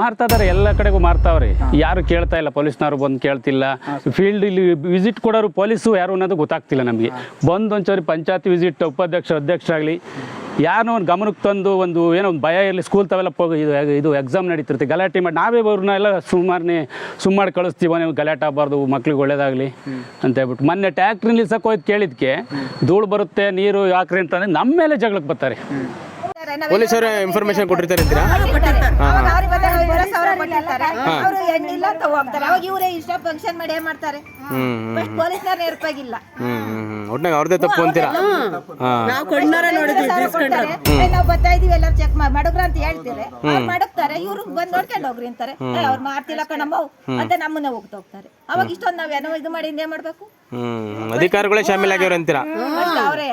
ಮಾಡ್ತಾ ಇದಾರೆ ಎಲ್ಲ ಕಡೆಗೂ ಮಾರ್ತಾವ್ರೆ. ಯಾರು ಕೇಳ್ತಾ ಇಲ್ಲ ಪೊಲೀಸ್ನವ್ರು ಬಂದು ಕೇಳ್ತಿಲ್ಲ. ಫೀಲ್ಡ್ ಇಲ್ಲಿ ವಿಸಿಟ್ ಕೊಡೋರು ಪೊಲೀಸು ಯಾರು ಅನ್ನೋದು ಗೊತ್ತಾಗ್ತಿಲ್ಲ ನಮಗೆ. ಬಂದು ಒಂಚೂರಿ ಪಂಚಾಯತ್ ವಿಸಿಟ್ ಉಪಾಧ್ಯಕ್ಷ ಅಧ್ಯಕ್ಷರಾಗಲಿ. ಯಾರನ್ನೋ ಒಂದು ಗಮನಕ್ಕೆ ತಂದು ಒಂದು ಏನೋ ಒಂದು ಭಯ ಇರಲಿ ಸ್ಕೂಲ್ ತವೆಲ್ಲ ಹೋಗಿ ಇದು ಇದು ಎಕ್ಸಾಮ್ ನಡೀತಿರ್ತೀವಿ ಗಲಾಟೆ ಮಾಡಿ ನಾವೇ ಅವ್ರನ್ನ ಎಲ್ಲ ಸುಮಾರನೇ ಸುಮ್ಮಾಡಿ ಕಳಿಸ್ತೀವ ನೀವು ಗಲಾಟೆ ಆಗಬಾರ್ದು, ಮಕ್ಳಿಗೆ ಒಳ್ಳೇದಾಗಲಿ ಅಂತ ಹೇಳ್ಬಿಟ್ಟು. ಮೊನ್ನೆ ಟ್ಯಾಕ್ಟ್ರಿ ನಿಲ್ಸಕ್ಕೆ ಹೋಯ್ತು ಕೇಳಿದ್ಕೆ, ಧೂಳು ಬರುತ್ತೆ, ನೀರು ಯಾಕ್ರಿ ಅಂತಂದರೆ ನಮ್ಮ ಮೇಲೆ ಜಗಳಕ್ಕೆ ಬರ್ತಾರೆ. ಪೊಲೀಸರು ಇನ್ಫಾರ್ಮೇಶನ್ ಕೊಟ್ಟಿರ್ತಾರೆ ಅಂತೀರಾ? ಅವಾಗ ಅವ್ರಿಗೆ ಬಂದಾಗ ಐವತ್ತು ಸಾವಿರ ಕೊಟ್ಟಿರ್ತಾರೆ. ಅವರು ಎಣ್ಣಿಲ್ಲ ಅಂತ ಹೋಗ್ತಾರೆ ಅವಾಗ ಇವರೇ ಇಷ್ಟ ಫಂಕ್ಷನ್ ಮಾಡಿ ಏನ್ ಮಾಡ್ತಾರೆ? ಫಸ್ಟ್ ಪೊಲೀಸ್ನವ್ರ ನೇರ್ಪಾಗಿಲ್ಲ ಹ್ಮ್ ಒಟ್ನಾಗ ಅವ್ರದ್ದೇ ತಪ್ಪು ಅಂತೀರಾ? ನಾವು ಬರ್ತಾ ಇದೀವಿ ಎಲ್ಲರೂ ಚೆಕ್ ಮಡಗ್ರ ಅಂತ ಹೇಳ್ತಾರೆ ಅವ್ರು ಮಡಗ್ತಾರೆ ಇವ್ರು ಬಂದ್ ನೋಡ್ಕೊಂಡು ಹೋಗ್ರಿ ಅಂತಾರೆ. ಅವ್ರು ಮಾಡ್ತಿಲ್ಲ ಕಣಮ್ಮ ಅಂತ ನಮ್ಮನ್ನ ಹೋಗ್ತಾ ಹೋಗ್ತಾರೆ. ಅವಾಗ ಇಷ್ಟೊಂದು ನಾವ್ ಏನೋ ಇದು ಮಾಡಿ ಏನ್ ಮಾಡ್ಬೇಕು? ಹ್ಮ್ ಅಧಿಕಾರಿಗಳೇ ಶಾಮೀಲ್ ಆಗ್ಯಾರ ಅಂತೀರಾ ಅವರೇ.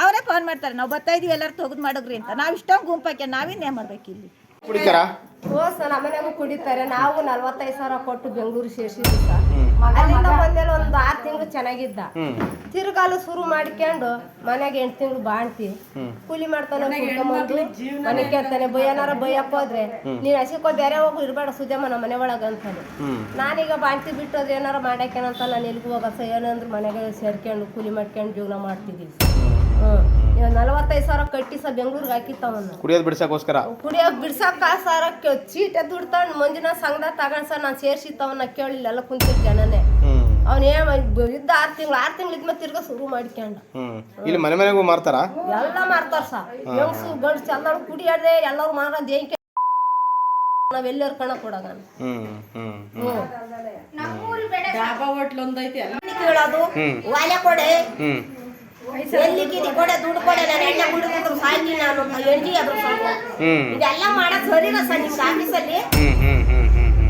ಅವರೇ ಫೋನ್ ಮಾಡ್ತಾರೆ. ನಾವು ಬರ್ತಾ ಇದೀವಿ ಎಲ್ಲರೂ ತೆಗೆದು ಮಾಡೋಗ್ರಿ ಅಂತ. ನಾವ್ ಇಷ್ಟೊಂದು ಗುಂಪಾಕೆ ನಾವಿನ್ನೇ ಮಾಡ್ಬೇಕು ಇಲ್ಲಿ. ಕುಡಿತಾರಾ? ಓ ಸರ್ ನಮ್ಮನೆಗೂ ಕುಡಿತಾರೆ. ನಾವು ನಲ್ವತ್ತೈದು ಸಾವಿರ ಕೊಟ್ಟು ಬೆಂಗಳೂರು ಸೇರಿಸಿದ್ವಿ ಸರ್. ಅಲ್ಲಿಂದ ಬಂದೇಲೆ ಒಂದು ಆರು ತಿಂಗಳು ಚೆನ್ನಾಗಿದ್ದ. ತಿರುಗಾಲು ಶುರು ಮಾಡ್ಕೊಂಡು ಮನೆಗೆ ಎಂಟು ತಿಂಗಳು ಬಾಣ್ತಿ. ಕೂಲಿ ಮಾಡ್ತಾನೆ ಮನೆ ಕೇಳ್ತಾನೆ ಬೈಯನಾರ ಬೈಯಪ್ಪ ಹೋದ್ರೆ ನೀನ್ ಹಸಿಕೋ ಬೇರೆ ಹೋಗು ಇರ್ಬೇಡ ಸುಜಮ್ಮ ನಮ್ಮ ಮನೆ ಒಳಗ ಅಂತಾನೆ ನಾನೀಗ ಬಾಣ್ತಿ ಬಿಟ್ಟು ಅದ್ರ ಏನಾರ ಮಾಡಾಕೇನಂತ ನಾನು ಎಲ್ಗೂ ಹೋಗಸ ಏನಂದ್ರೆ ಮನೆಗೆ ಸೇರ್ಕೊಂಡು ಕೂಲಿ ಮಾಡ್ಕೊಂಡು ಜೀವನ ಮಾಡ್ತಿದ್ದೀವಿ ನಲವತ್ತೈದು ಸಾವಿರ ಕಟ್ಟಿ ಸಹ ಬೆಂಗ್ಳೂರ್ಗೆ ಹಾಕಿತ್ತವನ್ನ ಕುಡಿಯೋದು ಬಿಡ್ಸಕ್ಕೋಸ್ಕರ? ಕುಡಿಯೋದು ಬಿಡ್ಸಕ್ಕ ಸರ ಚೀಟ ದುಡ್ಡು ತಗೊಂಡು ಮಂಜುನಾಥ್ ಸಂಘದಾಗ ತಗೊಂಡ್ ಸರ್ ನಾನು ಸೇರ್ಸಿತ್ತವನ್ನ ಕೇಳಿಲ್ಲ ಎಲ್ಲ ಕುಂತಿದ್ ಜನನೇ. ಹ್ಮ್. ಅವ್ನ ಏನ್ ಇದ್ದ ಆರು ತಿಂಗಳು ಆರು ತಿಂಗಳು ಇದ್ಮೇಲೆ ತಿರ್ಗಾ ಶುರು ಮಾಡ್ಕೊಂಡ ಇಲ್ಲಿ ಮನೆ ಮನೆಗೂ ಮಾರ್ತಾರ? ಎಲ್ಲ ಮಾರ್ತಾರ ಸರ್. ಹೆಂಗಸು ಗಂಡ್ಸು ಎಲ್ಲರೂ ಕುಡಿಯೋದೆ ಎಲ್ಲರೂ ಮಾರೋದು ಏನ್ ನಾವ್ ಎಲ್ಲರ ಕಣ ಕೊಡೋದ ಹ್ಮ್ ಹ್ಮ್ ಕೇಳೋದು ಒಲೆ ಕೊಡೆ. ಕೊಡೆ ದುಡ್ಡು ಕೊಡೆ ನಾನು ಎಣ್ಣೆ ನಾನು ಎಣ್ಣೆ ಇದೆಲ್ಲ ಮಾಡೋದು ಸರಿನ ಸರ್ ನಿಮ್ಗೆ ಆಫೀಸಲ್ಲಿ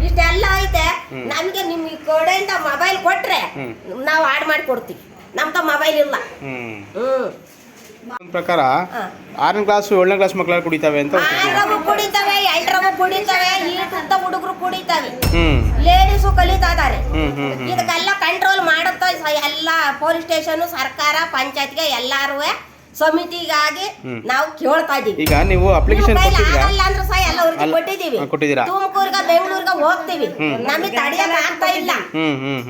ಇಷ್ಟೆಲ್ಲ ಐತೆ. ನಮ್ಗೆ ನಿಮ್ ಈ ಕಡೆಯಿಂದ ಮೊಬೈಲ್ ಕೊಟ್ರೆ ನಾವು ಆಡ್ ಮಾಡಿ ಕೊಡ್ತೀವಿ ನಮ್ತ ಮೊಬೈಲ್ ಇಲ್ಲ ಹ್ಮ್. ನನ್ನ ಪ್ರಕಾರ ಆರನೇ ಕ್ಲಾಸ್ ಏಳನೇ ಕ್ಲಾಸ್ ಮಕ್ಕಳು ಕುಡಿತಾವೆ ಅಂತ ಕುಡಿತಾವೆ ಕುಡಿತವೆ ಕುಡಿತವೆ ಈಟಂತ ಹುಡುಗರು ಕುಡಿತಾವೆ. ಹ್ಮ್. ಲೇಡೀಸು ಕಲಿತಾ ಇದಾರೆ. ಹ್ಮ್ ಹ್ಮ್ ಹ್ಮ್. ಇದಕ್ಕೆಲ್ಲ ಕಂಟ್ರೋಲ್ ಮಾಡುತ್ತಾ ಎಲ್ಲ ಪೊಲೀಸ್ ಸ್ಟೇಷನ್ ಸರ್ಕಾರ ಪಂಚಾಯತ್ಗೆ ಎಲ್ಲಾರು ಸಮಿತಿಗಾಗಿ ನಾವು ಕೇಳ್ತಾ ಇದೀವಿ ಈಗ ನೀವು ಅಪ್ಲಿಕೇಶನ್ ಕೈಲಿ ಕೊಟ್ಟಿದ್ದೀರಾ? ಆಗಲ್ಲ ಅಂದ್ರೆ ಸಹ ಎಲ್ಲ ಅವ್ರಿಗೆ ಅಲ್ಲ- ಕೊಟ್ಟಿದೀವಿ ಹಾ, ಕೊಟ್ಟಿದ್ದೀರಾ? ಬೆಂಗಳೂರ್ಗ ಹೋಗ್ತೀವಿ. ನಮಗೆ ತಡೆಯಕ್ ಆಗ್ತಾ ಇಲ್ಲ.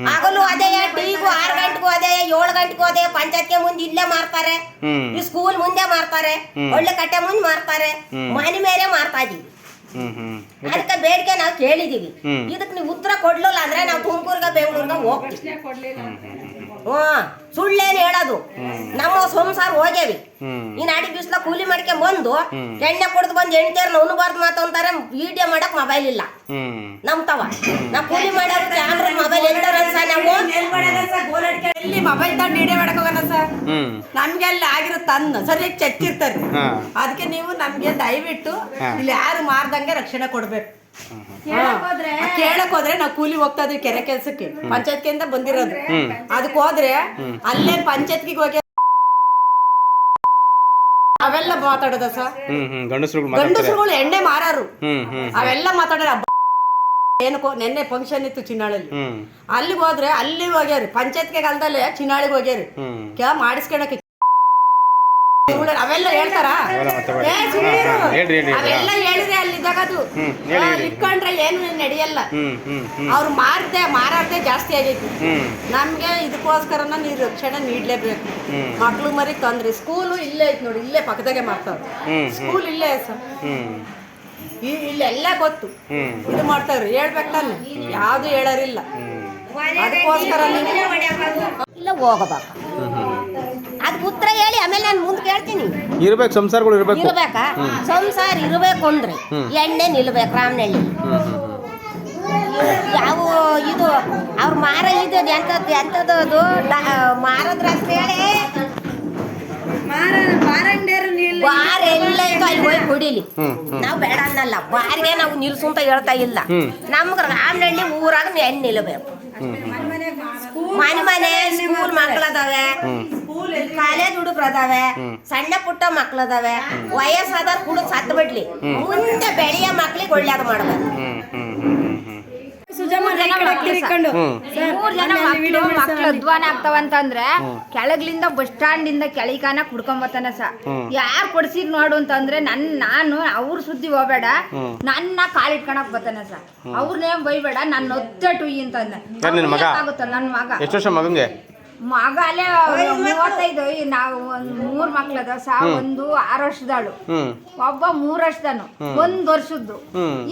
ಹಗಲು ಅದೇ ಟೀಗೂ ಆರು ಗಂಟೆಗೂ ಅದೇ ಏಳು ಗಂಟೆಗೂ ಅದೇ ಪಂಚಾಯತ್ಗೆ ಮುಂದೆ ಇಲ್ಲೇ ಮಾರ್ತಾರೆ. ಈ ಸ್ಕೂಲ್ ಮುಂದೆ ಮಾರ್ತಾರೆ. ಒಳ್ಳೆ ಕಟ್ಟೆ ಮುಂದೆ ಮಾರ್ತಾರೆ. ಮನೆ ಮೇಲೆ ಮಾರ್ತಾ ಇದೀವಿ. ಅದಕ್ಕೆ ಬೇಡಿಕೆ ನಾವು ಕೇಳಿದೀವಿ. ಇದಕ್ಕೆ ನೀವು ಉತ್ತರ ಕೊಡ್ಲಿಲ್ಲ ಅಂದ್ರೆ ನಾವು ತುಮಕೂರ್ಗ ಬೆಂಗಳೂರ್ಗ ಹೋಗ್ತೀವಿ. ಹ್ಮ್ ಸುಳ್ಳೇನು ಹೇಳೋದು. ನಮ್ಮ ಸಂಸಾರ ಹೋಗ್ಯಾವಿ. ಈ ನಾಡಿ ಬಿಸ್ಲ ಕೂಲಿ ಮಾಡ್ಕೊಂಡ್ ಬಂದು ಎಣ್ಣೆ ಕುಡ್ದು ಬಂದು ಎಣ್ತೇರ್ ಉಣಬಾರ್ದು ಮಾತಂತಾರೆ ವಿಡಿಯೋ ಮಾಡಕ್ ಮೊಬೈಲ್ ಇಲ್ಲ. ನಮ್ ತವ ನಾ ಕೂಲಿ ಮಾಡಕ್ ಕ್ಯಾಮ್ರಾ ಮೊಬೈಲ್ ಎಲ್ಲರ ನಾವು? ಎಲ್ಲಿ ಮೊಬೈಲ್ ತಗೊಂಡು ವಿಡಿಯೋ ಮಾಡಕ್ ಹೋಗೋಣ ಸರ್? ನಮ್ಗೆ ಅಲ್ಲಿ ಆಗಿರೋ ತಂದು ಸರಿ ಚಚ್ಚಿರ್ತಾರೆ ಅದಕ್ಕೆ ನೀವು ನಮ್ಗೆ ದಯವಿಟ್ಟು ಇಲ್ಲಿ ಯಾರು ಮಾರ್ದಂಗೆ ರಕ್ಷಣೆ ಕೊಡ್ಬೇಕು. ಕೇಳಕ್ ಹೋದ್ರೆ ನಾವು ಕೂಲಿ ಹೋಗ್ತಾ ಇದ್ವಿ ಕೆರೆ ಕೆಲ್ಸಕ್ಕೆ. ಪಂಚಾಯತ್ಗೆಯಿಂದ ಬಂದಿರೋದು. ಅದಕ್ಕೆ ಹೋದ್ರೆ ಅಲ್ಲೇ ಪಂಚಾಯತ್ಗೆ ಹೋಗಿ ಅವೆಲ್ಲ ಮಾತಾಡೋದ ಸರ್? ಗಂಡಸರುಗಳು ಎಣ್ಣೆ ಮಾರಾರು. ಅವೆಲ್ಲ ಮಾತಾಡೋರ ಏನಕ್ಕೋ ನಿನ್ನೆ ಫಂಕ್ಷನ್ ಇತ್ತು ಚಿನ್ನಾಳಲ್ಲಿ. ಅಲ್ಲಿಗೆ ಹೋದ್ರೆ ಅಲ್ಲಿ ಹೋಗ್ಯಾರಿ ಪಂಚಾಯತ್ಗೆ ಕಾಲದಲ್ಲೇ ಚಿನ್ನಾಳಿಗೆ ಹೋಗ್ಯಾರಿ ಮಾಡಿಸ್ಕೊಳಕ್ಕೆ ಅವೆಲ್ಲ ಹೇಳ್ತಾರಾ. ಏ, ಸುಮ್ನಿರು. ಹೇಳ್ರಿ, ಹೇಳ್ರಿ, ಅವೆಲ್ಲ ಅಲ್ಲಿದ್ದಾಗ ಅದು. ಹ್ಮ್, ಹೇಳಿ, ಹೇಳಿ. ಇಟ್ಕೊಂಡ್ರೆ ಏನು ನಡೆಯಲ್ಲ. ಹ್ಮ್ ಹ್ಮ್ ಹ್ಮ್. ಅವ್ರು ಮಾರ್ದೆ ಮಾರಾಡ್ದೆ ಜಾಸ್ತಿ ಆಗೈತಿ. ಹ್ಮ್. ನಮ್ಗೆ ಇದಕ್ಕೋಸ್ಕರನ ನೀವು ರಕ್ಷಣೆ ನೀಡ್ಲೇಬೇಕು. ಹ್ಮ್. ಮಕ್ಳು ಮರಿ ತೊಂದ್ರೆ. ಸ್ಕೂಲು ಇಲ್ಲೇ ಐತಿ ನೋಡಿ ಇಲ್ಲೇ ಪಕ್ಕದಾಗೆ ಮಾಡ್ತಾವ್ರೆ. ಹ್ಮ್ ಹ್ಮ್. ಸ್ಕೂಲ್ ಇಲ್ಲೇ ಸರ್. ಹ್ಮ್. ಈ ಇಲ್ಲೆಲ್ಲ ಗೊತ್ತು. ಹ್ಮ್. ಇದು ಮಾಡ್ತಾವ್ರಿ. ಹೇಳ್ಬೇಕಲ್ಲ ತಾನೆ. ಯಾವ್ದು ಹೇಳೋರಿಲ್ಲ. ಅದಕ್ಕೋಸ್ಕರ ನೀವು ಇಲ್ಲ ಹೋಗಬೇಕು. ಅದಕ್ಕೆ ಉತ್ತರ ಹೇಳಿ ಆಮೇಲೆ ನಾನು ಮುಂದೆ ಕೇಳ್ತೀನಿ. ಇರ್ಬೇಕು ಸಂಸಾರಗಳು ಇರ್ಬೇಕು. ಇರ್ಬೇಕಾ? ಸಂಸಾರ ಇರಬೇಕು ಅಂದ್ರೆ ಎಣ್ಣೆ ನಿಲ್ಬೇಕು ರಾಮನಹಳ್ಳಿ ಯಾವ ಇದು ಅವ್ರು ಮಾರ ಇದು ಎಂಥದ್ದು ಎಂಥದ್ದು ಅದು? ಮಾರದ್ರ ಅಂತ ಹೇಳಿ. ಬಾರ್ ಎಲ್ಲ ಅಲ್ಲಿ ಹೋಗಿ ಕುಡಿಲಿ. ನಾವು ಬೇಡ ಅನ್ನಲ್ಲ. ಬಾರಿಗೆ ನಾವು ನಿಲ್ಸು ಅಂತ ಹೇಳ್ತಾ ಇಲ್ಲ. ನಮ್ಗೆ ರಾಮನಹಳ್ಳಿ ಊರಾಗ ಎಣ್ಣೆ ನಿಲ್ಬೇಕು. ಮನೆ ಮನೆ ಸ್ಕೂಲ್ ಮಕ್ಳದಾವೆ. ಕಾಲೇಜ್ ಹುಡುಗ್ರು ಅದಾವೆ ಸಣ್ಣ ಪುಟ್ಟ ಮಕ್ಳದಾವೆ ವಯಸ್ಸಾದವ್ರ ಹುಡುಗ ಸತ್ ಬಿಡ್ಲಿ. ಮುಂದೆ ಬೆಳೆಯ ಮಕ್ಳಿಗೆ ಒಳ್ಳೇದ್ ಮಾಡ್ಬೇಕು. ಮೂರ್ ಜನ ಮಕ್ಳು ಮಕ್ಳು ಅಧ್ವಾನ ಆಗ್ತಾವಂತಂದ್ರೆ ಕೆಳಗ್ಲಿಂದ ಬಸ್ ಸ್ಟಾಂಡ್ ಇಂದ ಕೆಳಗಾನ ಕುಡ್ಕೊಂಬತ್ತಾನ ಸ. ಯಾರ್ ಕೊಡ್ಸಿದ್ ನೋಡು ಅಂತಂದ್ರೆ ನನ್ ನಾನು ಅವ್ರ ಸುದ್ದಿ ಹೋಗ್ಬೇಡ. ನನ್ನ ಕಾಲಿಟ್ಕೊಳಕ್ ಬತ್ತಾನ ಸ. ಅವ್ರನ್ನೇ ಬೈಬೇಡ ನನ್ನ ಒತ್ತಟು ಅಂತಂದ. ಅಂತಂದ್ರೆ ನನ್ನ ಮಗ? ನನ್ ಮಗ? ಎಷ್ಟು ವರ್ಷ ಮಗಂಗೆ? ಮಗ ಅಲ್ಲೇ ಮೂವತ್ತೈದು. ಈ ನಾವು ಒಂದ್ ಮೂರ್ ಮಕ್ಳದ ಸ ಒಂದು ಆರು ವರ್ಷದಾಳು ಒಬ್ಬ ಮೂರ್ ವರ್ಷದನು ಒಂದ್ ವರ್ಷದ್ದು.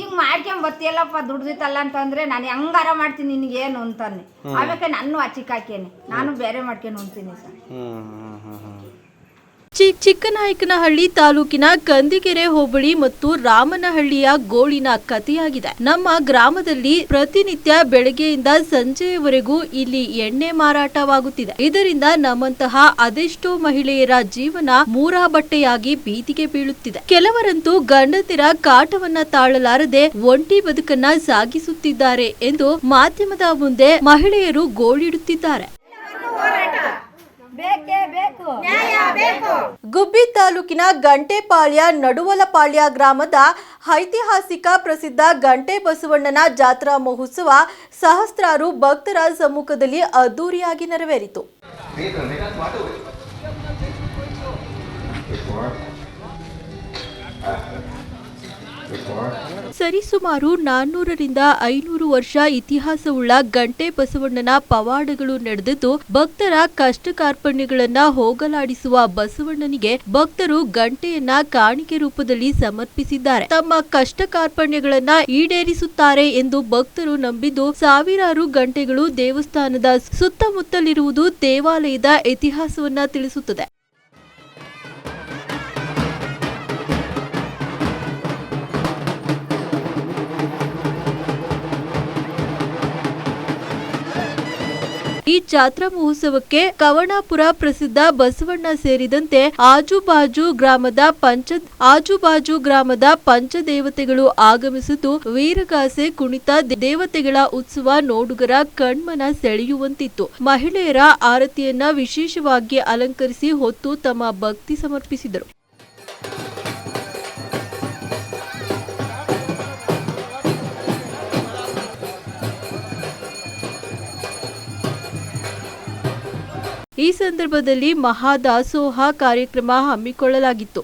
ಈಗ ಮಾಡ್ಕೊಂಡ್ ಬತ್ತಿಯಲ್ಲಪ್ಪ ದುಡ್ದಿತ್ತಲ್ಲ ಅಂತಂದ್ರೆ ನಾನು ಹೆಂಗಾರ ಮಾಡ್ತೀನಿ ನಿನ್ಗೇನು ಅಂತಾನೆ. ಆಮೇಲೆ ನಾನು ಅಚ್ಚಿಕಾಕೇನೆ ನಾನು ಬೇರೆ ಮಾಡ್ಕೊಂಡು ಉಣ್ತೀನಿ ಸರ್ ಹ್ಮ್ ಹ್ಮ್ ಹ್ಮ್ ಹ್ಮ್ ಚಿ ಚಿಕ್ಕನಾಯಕನಹಳ್ಳಿ ತಾಲೂಕಿನ ಕಂದಿಗೆರೆ ಹೋಬಳಿ ಮತ್ತು ರಾಮನಹಳ್ಳಿಯ ಗೋಳಿನ ಕಥೆಯಾಗಿದೆ. ನಮ್ಮ ಗ್ರಾಮದಲ್ಲಿ ಪ್ರತಿನಿತ್ಯ ಬೆಳಗ್ಗೆಯಿಂದ ಸಂಜೆಯವರೆಗೂ ಇಲ್ಲಿ ಎಣ್ಣೆ ಮಾರಾಟವಾಗುತ್ತಿದೆ. ಇದರಿಂದ ನಮ್ಮಂತಹ ಅದೆಷ್ಟೋ ಮಹಿಳೆಯರ ಜೀವನ ಮೂರಾ ಬಟ್ಟೆಯಾಗಿ ಬೀದಿಗೆ ಬೀಳುತ್ತಿದೆ. ಕೆಲವರಂತೂ ಗಂಡತಿರ ಕಾಟವನ್ನ ತಾಳಲಾರದೆ ಒಂಟಿ ಬದುಕನ್ನ ಸಾಗಿಸುತ್ತಿದ್ದಾರೆ ಎಂದು ಮಾಧ್ಯಮದ ಮುಂದೆ ಮಹಿಳೆಯರು ಗೋಳಿಡುತ್ತಿದ್ದಾರೆ. ಗುಬ್ಬಿ ತಾಲೂಕಿನ ಗಂಟೆಪಾಳ್ಯ ನಡುವಲಪಾಳ್ಯ ಗ್ರಾಮದ ಐತಿಹಾಸಿಕ ಪ್ರಸಿದ್ಧ ಗಂಟೆ ಬಸವಣ್ಣನ ಜಾತ್ರಾ ಮಹೋತ್ಸವ ಸಹಸ್ರಾರು ಭಕ್ತರ ಸಮ್ಮುಖದಲ್ಲಿ ಅದ್ದೂರಿಯಾಗಿ ನೆರವೇರಿತು. ಸರಿಸುಮಾರು ನಾನ್ನೂರರಿಂದ ಐನೂರು ವರ್ಷ ಇತಿಹಾಸವುಳ್ಳ ಗಂಟೆ ಬಸವಣ್ಣನ ಪವಾಡಗಳು ನಡೆದಿದ್ದು, ಭಕ್ತರ ಕಷ್ಟ ಕಾರ್ಪಣ್ಯಗಳನ್ನ ಹೋಗಲಾಡಿಸುವ ಬಸವಣ್ಣನಿಗೆ ಭಕ್ತರು ಗಂಟೆಯನ್ನ ಕಾಣಿಕೆ ರೂಪದಲ್ಲಿ ಸಮರ್ಪಿಸಿದ್ದಾರೆ. ತಮ್ಮ ಕಷ್ಟ ಕಾರ್ಪಣ್ಯಗಳನ್ನ ಈಡೇರಿಸುತ್ತಾರೆ ಎಂದು ಭಕ್ತರು ನಂಬಿದ್ದು, ಸಾವಿರಾರು ಗಂಟೆಗಳು ದೇವಸ್ಥಾನದ ಸುತ್ತಮುತ್ತಲಿರುವುದು ದೇವಾಲಯದ ಇತಿಹಾಸವನ್ನ ತಿಳಿಸುತ್ತದೆ. ಈ ಜಾತ್ರಾ ಮಹೋತ್ಸವಕ್ಕೆ ಕವಣಾಪುರ ಪ್ರಸಿದ್ಧ ಬಸವಣ್ಣ ಸೇರಿದಂತೆ ಆಜುಬಾಜು ಗ್ರಾಮದ ಪಂಚ, ಆಜುಬಾಜು ಗ್ರಾಮದ ಪಂಚದೇವತೆಗಳು ಆಗಮಿಸಿದ್ದು ವೀರಗಾಸೆ ಕುಣಿತ ದೇವತೆಗಳ ಉತ್ಸವ ನೋಡುಗರ ಕಣ್ಮನ ಸೆಳೆಯುವಂತಿತ್ತು. ಮಹಿಳೆಯರ ಆರತಿಯನ್ನ ವಿಶೇಷವಾಗಿ ಅಲಂಕರಿಸಿ ಹೊತ್ತು ತಮ್ಮ ಭಕ್ತಿ ಸಮರ್ಪಿಸಿದರು. ಈ ಸಂದರ್ಭದಲ್ಲಿ ಮಹಾದಾಸೋಹ ಕಾರ್ಯಕ್ರಮ ಹಮ್ಮಿಕೊಳ್ಳಲಾಗಿತ್ತು.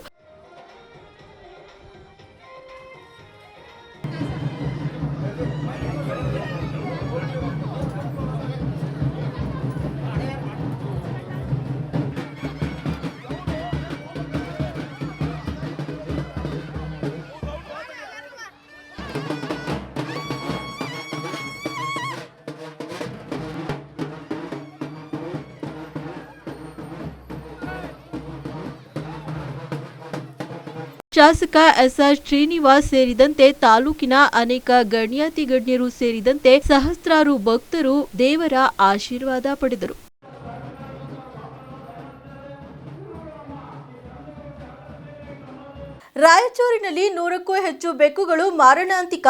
ಶಾಸಕ ಎಸ್ಆರ್ ಶ್ರೀನಿವಾಸ್ ಸೇರಿದಂತೆ ತಾಲೂಕಿನ ಅನೇಕ ಗಣ್ಯಾತಿ ಗಣ್ಯರು ಸೇರಿದಂತೆ ಸಹಸ್ರಾರು ಭಕ್ತರು ದೇವರ ಆಶೀರ್ವಾದ ಪಡೆದರು. ರಾಯಚೂರಿನಲ್ಲಿ ನೂರಕ್ಕೂ ಹೆಚ್ಚು ಬೆಕ್ಕುಗಳು ಮಾರಣಾಂತಿಕ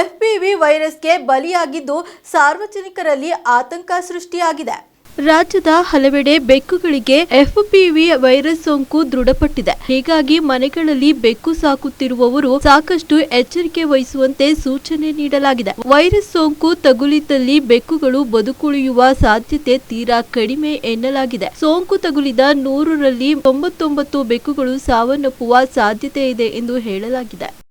ಎಫ್ಪಿವಿ ವೈರಸ್ಗೆ ಬಲಿಯಾಗಿದ್ದು ಸಾರ್ವಜನಿಕರಲ್ಲಿ ಆತಂಕ ಸೃಷ್ಟಿಯಾಗಿದೆ. ರಾಜ್ಯದ ಹಲವೆಡೆ ಬೆಕ್ಕುಗಳಿಗೆ ಎಫ್ಪಿವಿ ವೈರಸ್ ಸೋಂಕು ದೃಢಪಟ್ಟಿದೆ. ಹೀಗಾಗಿ ಮನೆಗಳಲ್ಲಿ ಬೆಕ್ಕು ಸಾಕುತ್ತಿರುವವರು ಸಾಕಷ್ಟು ಎಚ್ಚರಿಕೆ ವಹಿಸುವಂತೆ ಸೂಚನೆ ನೀಡಲಾಗಿದೆ. ವೈರಸ್ ಸೋಂಕು ತಗುಲಿದಲ್ಲಿ ಬೆಕ್ಕುಗಳು ಬದುಕುಳಿಯುವ ಸಾಧ್ಯತೆ ತೀರಾ ಕಡಿಮೆ ಎನ್ನಲಾಗಿದೆ. ಸೋಂಕು ತಗುಲಿದ ನೂರರಲ್ಲಿ ತೊಂಬತ್ತೊಂಬತ್ತು ಬೆಕ್ಕುಗಳು ಸಾವನ್ನಪ್ಪುವ ಸಾಧ್ಯತೆ ಇದೆ ಎಂದು ಹೇಳಲಾಗಿದೆ.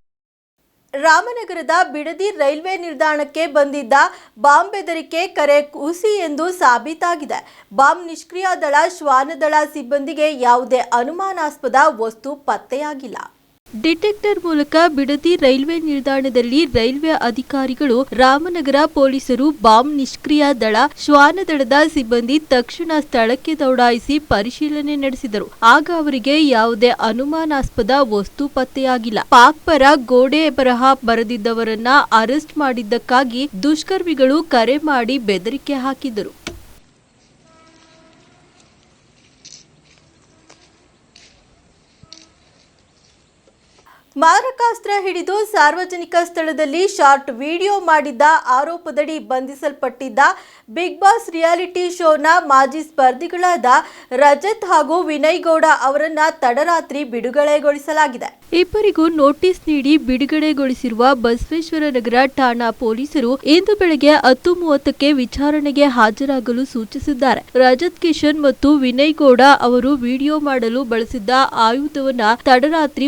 ರಾಮನಗರದ ಬಿಡದಿ ರೈಲ್ವೆ ನಿಲ್ದಾಣಕ್ಕೆ ಬಂದಿದ್ದ ಬಾಂಬ್ ಬೆದರಿಕೆ ಕರೆ ಕೂಸಿ ಎಂದು ಸಾಬೀತಾಗಿದೆ. ಬಾಂಬ್ ನಿಷ್ಕ್ರಿಯ ದಳ, ಶ್ವಾನದಳ ಸಿಬ್ಬಂದಿಗೆ ಯಾವುದೇ ಅನುಮಾನಾಸ್ಪದ ವಸ್ತು ಪತ್ತೆಯಾಗಿಲ್ಲ. ಡಿಟೆಕ್ಟರ್ ಮೂಲಕ ಬಿಡದಿ ರೈಲ್ವೆ ನಿಲ್ದಾಣದಲ್ಲಿ ರೈಲ್ವೆ ಅಧಿಕಾರಿಗಳು ರಾಮನಗರ ಪೊಲೀಸರು ಬಾಂಬ್ ನಿಷ್ಕ್ರಿಯ ದಳ, ಶ್ವಾನದಳದ ಸಿಬ್ಬಂದಿ ತಕ್ಷಣ ಸ್ಥಳಕ್ಕೆ ದೌಡಾಯಿಸಿ ಪರಿಶೀಲನೆ ನಡೆಸಿದರು. ಆಗ ಅವರಿಗೆ ಯಾವುದೇ ಅನುಮಾನಾಸ್ಪದ ವಸ್ತು ಪತ್ತೆಯಾಗಿಲ್ಲ. ಪಾಕ್ ಪರ ಗೋಡೆ ಬರಹ ಬರೆದಿದ್ದವರನ್ನ ಅರೆಸ್ಟ್ ಮಾಡಿದ್ದಕ್ಕಾಗಿ ದುಷ್ಕರ್ಮಿಗಳು ಕರೆ ಮಾಡಿ ಬೆದರಿಕೆ ಹಾಕಿದ್ದರು. ಮಾರಕಾಸ್ತ್ರ ಹಿಡಿದು ಸಾರ್ವಜನಿಕ ಸ್ಥಳದಲ್ಲಿ ಶಾರ್ಟ್ ವಿಡಿಯೋ ಮಾಡಿದ್ದ ಆರೋಪದಡಿ ಬಂಧಿಸಲ್ಪಟ್ಟಿದ್ದ ಬಿಗ್ ಬಾಸ್ ರಿಯಾಲಿಟಿ ಶೋನ ಮಾಜಿ ಸ್ಪರ್ಧಿಗಳಾದ ರಜತ್ ಹಾಗೂ ವಿನಯ್ ಗೌಡ ಅವರನ್ನ ತಡರಾತ್ರಿ ಬಿಡುಗಡೆಗೊಳಿಸಲಾಗಿದೆ. ಇಬ್ಬರಿಗೂ ನೋಟಿಸ್ ನೀಡಿ ಬಿಡುಗಡೆಗೊಳಿಸಿರುವ ಬಸವೇಶ್ವರ ನಗರ ಠಾಣಾ ಪೊಲೀಸರು ಇಂದು ಬೆಳಗ್ಗೆ ಹತ್ತು ಮೂವತ್ತಕ್ಕೆ ವಿಚಾರಣೆಗೆ ಹಾಜರಾಗಲು ಸೂಚಿಸಿದ್ದಾರೆ. ರಜತ್ ಕಿಶನ್ ಮತ್ತು ವಿನಯ್ ಗೌಡ ಅವರು ವಿಡಿಯೋ ಮಾಡಲು ಬಳಸಿದ್ದ ಆಯುಧವನ್ನ ತಡರಾತ್ರಿ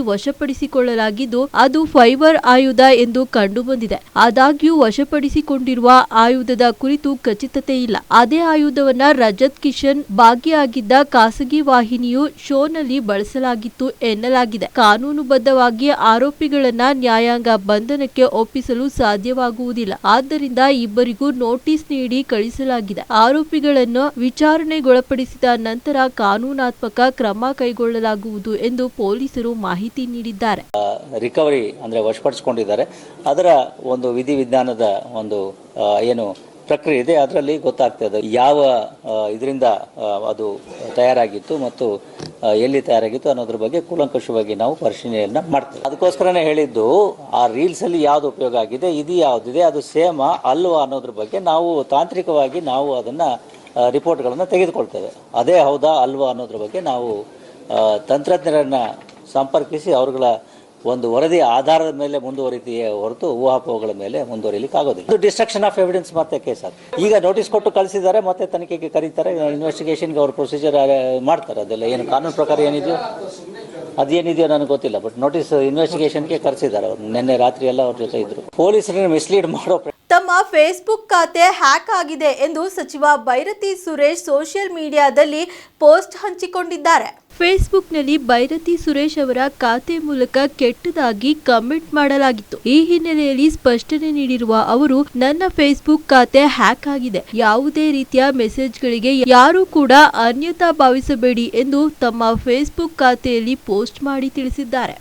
ವಶಪಡಿಸಿಕೊಳ್ಳಲಾಗಿದ್ದು ಅದು ಫೈಬರ್ ಆಯುಧ ಎಂದು ಕಂಡುಬಂದಿದೆ. ಆದಾಗ್ಯೂ ವಶಪಡಿಸಿಕೊಂಡಿರುವ ಆಯುಧದ ಕುರಿತು ಖಚಿತತೆ ಇಲ್ಲ ಅದೇ ಆಯುಧವನ್ನ ರಜತ್ ಕಿಶನ್ ಭಾಗಿಯಾಗಿದ್ದ ಖಾಸಗಿ ವಾಹಿನಿಯು ಶೋನಲ್ಲಿ ಬಳಸಲಾಗಿತ್ತು ಎನ್ನಲಾಗಿದೆ. ಕಾನೂನುಬದ್ಧವಾಗಿ ಆರೋಪಿಗಳನ್ನ ನ್ಯಾಯಾಂಗ ಬಂಧನಕ್ಕೆ ಒಪ್ಪಿಸಲು ಸಾಧ್ಯವಾಗುವುದಿಲ್ಲ. ಆದ್ದರಿಂದ ಇಬ್ಬರಿಗೂ ನೋಟಿಸ್ ನೀಡಿ ಕಳಿಸಲಾಗಿದೆ. ಆರೋಪಿಗಳನ್ನು ವಿಚಾರಣೆಗೊಳಪಡಿಸಿದ ನಂತರ ಕಾನೂನಾತ್ಮಕ ಕ್ರಮ ಕೈಗೊಳ್ಳಲಾಗುವುದು ಎಂದು ಪೊಲೀಸರು ಮಾಹಿತಿ ನೀಡಿದ್ದಾರೆ. ರಿಕವರಿ ಅಂದರೆ ವಶಪಡಿಸ್ಕೊಂಡಿದ್ದಾರೆ. ಅದರ ಒಂದು ವಿಧಿವಿಜ್ಞಾನದ ಒಂದು ಏನು ಪ್ರಕ್ರಿಯೆ ಇದೆ. ಅದರಲ್ಲಿ ಗೊತ್ತಾಗ್ತದೆ ಯಾವ ಇದರಿಂದ ಅದು ತಯಾರಾಗಿತ್ತು ಮತ್ತು ಎಲ್ಲಿ ತಯಾರಾಗಿತ್ತು ಅನ್ನೋದ್ರ ಬಗ್ಗೆ ಕೂಲಂಕಷವಾಗಿ ನಾವು ಪರಿಶೀಲನೆಯನ್ನು ಮಾಡ್ತೇವೆ. ಅದಕ್ಕೋಸ್ಕರನೇ ಹೇಳಿದ್ದು, ಆ ರೀಲ್ಸ್ ಅಲ್ಲಿ ಯಾವ್ದು ಉಪಯೋಗ ಆಗಿದೆ, ಇದು ಯಾವುದಿದೆ, ಅದು ಸೇಮ ಅಲ್ವಾ ಅನ್ನೋದ್ರ ಬಗ್ಗೆ ನಾವು ತಾಂತ್ರಿಕವಾಗಿ ನಾವು ಅದನ್ನ ರಿಪೋರ್ಟ್ಗಳನ್ನು ತೆಗೆದುಕೊಳ್ತೇವೆ. ಅದೇ ಹೌದಾ ಅಲ್ವಾ ಅನ್ನೋದ್ರ ಬಗ್ಗೆ ನಾವು ತಂತ್ರಜ್ಞರನ್ನ ಸಂಪರ್ಕಿಸಿ ಅವರುಗಳ ಒಂದು ವರದಿ ಆಧಾರದ ಮೇಲೆ ಮುಂದುವರಿತೀಯೇ ಹೊರತು ಊಹಾಪೋಹಗಳ ಮೇಲೆ ಮುಂದುವರಿಲಿಕ್ಕೆ ಆಗೋದಿಲ್ಲ ಇದು ಡಿಸ್ಟ್ರಕ್ಷನ್ ಆಫ್ ಎವಿಡೆನ್ಸ್ ಮತ್ತೆ ಕೇಸ್ ಅದು. ಈಗ ನೋಟಿಸ್ ಕೊಟ್ಟು ಕಳಿಸಿದ್ದಾರೆ, ಮತ್ತೆ ತನಿಖೆಗೆ ಕರೀತಾರೆ ಇನ್ವೆಸ್ಟಿಗೇಷನ್ಗೆ ಅವ್ರ ಪ್ರೊಸೀಜರ್ ಮಾಡ್ತಾರೆ. ಅದೆಲ್ಲ ಏನು ಕಾನೂನು ಪ್ರಕಾರ ಏನಿದೆಯೋ? ಅದೇನಿದೆಯೋ ನನಗೆ ಗೊತ್ತಿಲ್ಲ ಬಟ್ ನೋಟಿಸ್ ಇನ್ವೆಸ್ಟಿಗೇಷನ್ಗೆ ಕರೆಸಿದ್ದಾರೆ ಅವರು. ನಿನ್ನೆ ರಾತ್ರಿ ಎಲ್ಲ ಅವ್ರ ಜೊತೆ ಇದ್ರು. ಪೊಲೀಸರನ್ನ ಮಿಸ್ಲೀಡ್ ಮಾಡೋ ತಮ್ಮ ಫೇಸ್ಬುಕ್ ಖಾತೆ ಹ್ಯಾಕ್ ಆಗಿದೆ ಎಂದು ಸಚಿವ ಬೈರತಿ ಸುರೇಶ್ ಸೋಷಿಯಲ್ ಮೀಡಿಯಾದಲ್ಲಿ ಪೋಸ್ಟ್ ಹಂಚಿಕೊಂಡಿದ್ದಾರೆ. ಫೇಸ್ಬುಕ್ನಲ್ಲಿ ಭೈರತಿ ಸುರೇಶ್ ಅವರ ಖಾತೆ ಮೂಲಕ ಕೆಟ್ಟದಾಗಿ ಕಮೆಂಟ್ ಮಾಡಲಾಗಿತ್ತು. ಈ ಹಿನ್ನೆಲೆಯಲ್ಲಿ ಸ್ಪಷ್ಟನೆ ನೀಡಿರುವ ಅವರು, ನನ್ನ ಫೇಸ್ಬುಕ್ ಖಾತೆ ಹ್ಯಾಕ್ ಆಗಿದೆ. ಯಾವುದೇ ರೀತಿಯ ಮೆಸೇಜ್ಗಳಿಗೆ ಯಾರೂ ಕೂಡ ಅನ್ಯತಾ ಭಾವಿಸಬೇಡಿ ಎಂದು ತಮ್ಮ ಫೇಸ್ಬುಕ್ ಖಾತೆಯಲ್ಲಿ ಪೋಸ್ಟ್ ಮಾಡಿ ತಿಳಿಸಿದ್ದಾರೆ.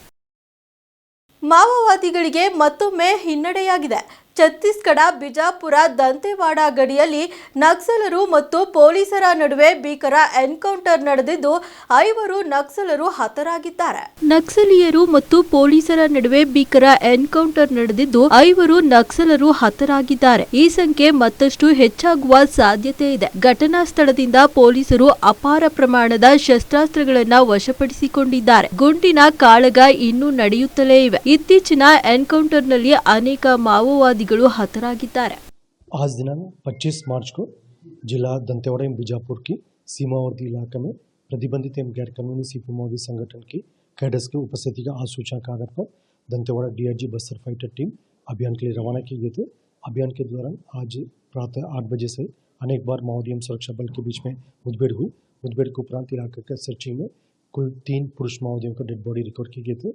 ಮಾವೋವಾದಿಗಳಿಗೆ ಮತ್ತೊಮ್ಮೆ ಹಿನ್ನಡೆಯಾಗಿದೆ. ಛತ್ತೀಸ್ಗಢ, ಬಿಜಾಪುರ, ದಂತೆವಾಡ ಗಡಿಯಲ್ಲಿ ನಕ್ಸಲರು ಮತ್ತು ಪೊಲೀಸರ ನಡುವೆ ಭೀಕರ ಎನ್ಕೌಂಟರ್ ನಡೆದಿದ್ದು, ಐವರು ನಕ್ಸಲರು ಹತರಾಗಿದ್ದಾರೆ. ನಕ್ಸಲೀಯರು ಮತ್ತು ಪೊಲೀಸರ ನಡುವೆ ಭೀಕರ ಎನ್ಕೌಂಟರ್ ನಡೆದಿದ್ದು, ಐವರು ನಕ್ಸಲರು ಹತರಾಗಿದ್ದಾರೆ. ಈ ಸಂಖ್ಯೆ ಮತ್ತಷ್ಟು ಹೆಚ್ಚಾಗುವ ಸಾಧ್ಯತೆ ಇದೆ. ಘಟನಾ ಸ್ಥಳದಿಂದ ಪೊಲೀಸರು ಅಪಾರ ಪ್ರಮಾಣದ ಶಸ್ತ್ರಾಸ್ತ್ರಗಳನ್ನ ವಶಪಡಿಸಿಕೊಂಡಿದ್ದಾರೆ. ಗುಂಡಿನ ಕಾಳಗ ಇನ್ನೂ ನಡೆಯುತ್ತಲೇ ಇವೆ. ಇತ್ತೀಚಿನ ಎನ್ಕೌಂಟರ್ನಲ್ಲಿ ಅನೇಕ ಮಾವೋವಾದಿಗಳು ಹತರಾಗಿದ್ದಾರೆ आज दिनांक 25 मार्च को जिला दंतेवाड़ा एवं बीजापुर की सीमावर्ती इलाके में प्रतिबंधित एवं गैर कानूनी सीपी मोदी संगठन की कैडर्स की उपस्थिति का आसूचना के आधार पर Dantewada DIG Bastar fighter team अभियान के लिए रवाना किए गए थे अभियान के दौरान आज प्रातः आठ बजे से अनेक बार माओवादी एवं सुरक्षा बल के बीच में मुठभेड़ हुई मुठभेड़ के उपरांत इलाके के सर्चिंग में कुल तीन पुरुष माओवादियों का डेड बॉडी रिकवर किए गए थे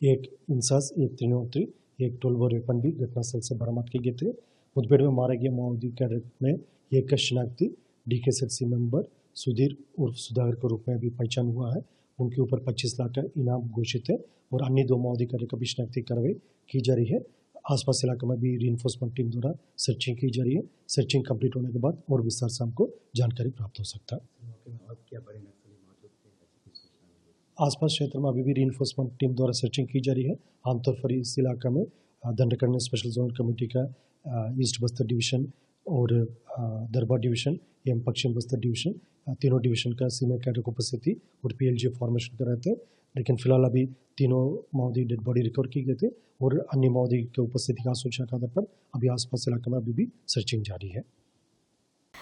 एक इंसास एक त्रिनोत्री एक टोलवर वेपन भी घटनास्थल से बरामद किए गए थे। मुठभेड़ में मारे गए माओवादी कैडेट में एक का शिनाख्ती D K C member Sudhir उर्फ़ Sudhakar के रूप में अभी पहचान हुआ है। उनके ऊपर 25 लाख का इनाम घोषित है और अन्य दो माओवादी कैडेट का भी शिनाख्ती कार्रवाई की जा रही है। आसपास इलाके में भी री टीम द्वारा सर्चिंग की जा रही है। सर्चिंग कंप्लीट होने के बाद और विस्तार से हमको जानकारी प्राप्त हो सकता है? आसपास क्षेत्र में अभी भी री टीम द्वारा सर्चिंग की जा रही है। आमतौर पर इस इलाका में दंडकरण्य स्पेशल जोन कमेटी का ईस्ट बस्तर डिवीज़न और दरबार डिवीज़न एवं पश्चिम बस्तर डिवीज़न तीनों डिवीज़न का सीनियर कैडर की उपस्थिति और पीएलजी फॉर्मेशन कर रहे थे। लेकिन फ़िलहाल अभी तीनों माओवादी डेड बॉडी रिकवर किए गए थे और अन्य माओवादी की उपस्थिति का सूचना के आधार पर अभी आसपास इलाके में अभी भी सर्चिंग जारी है।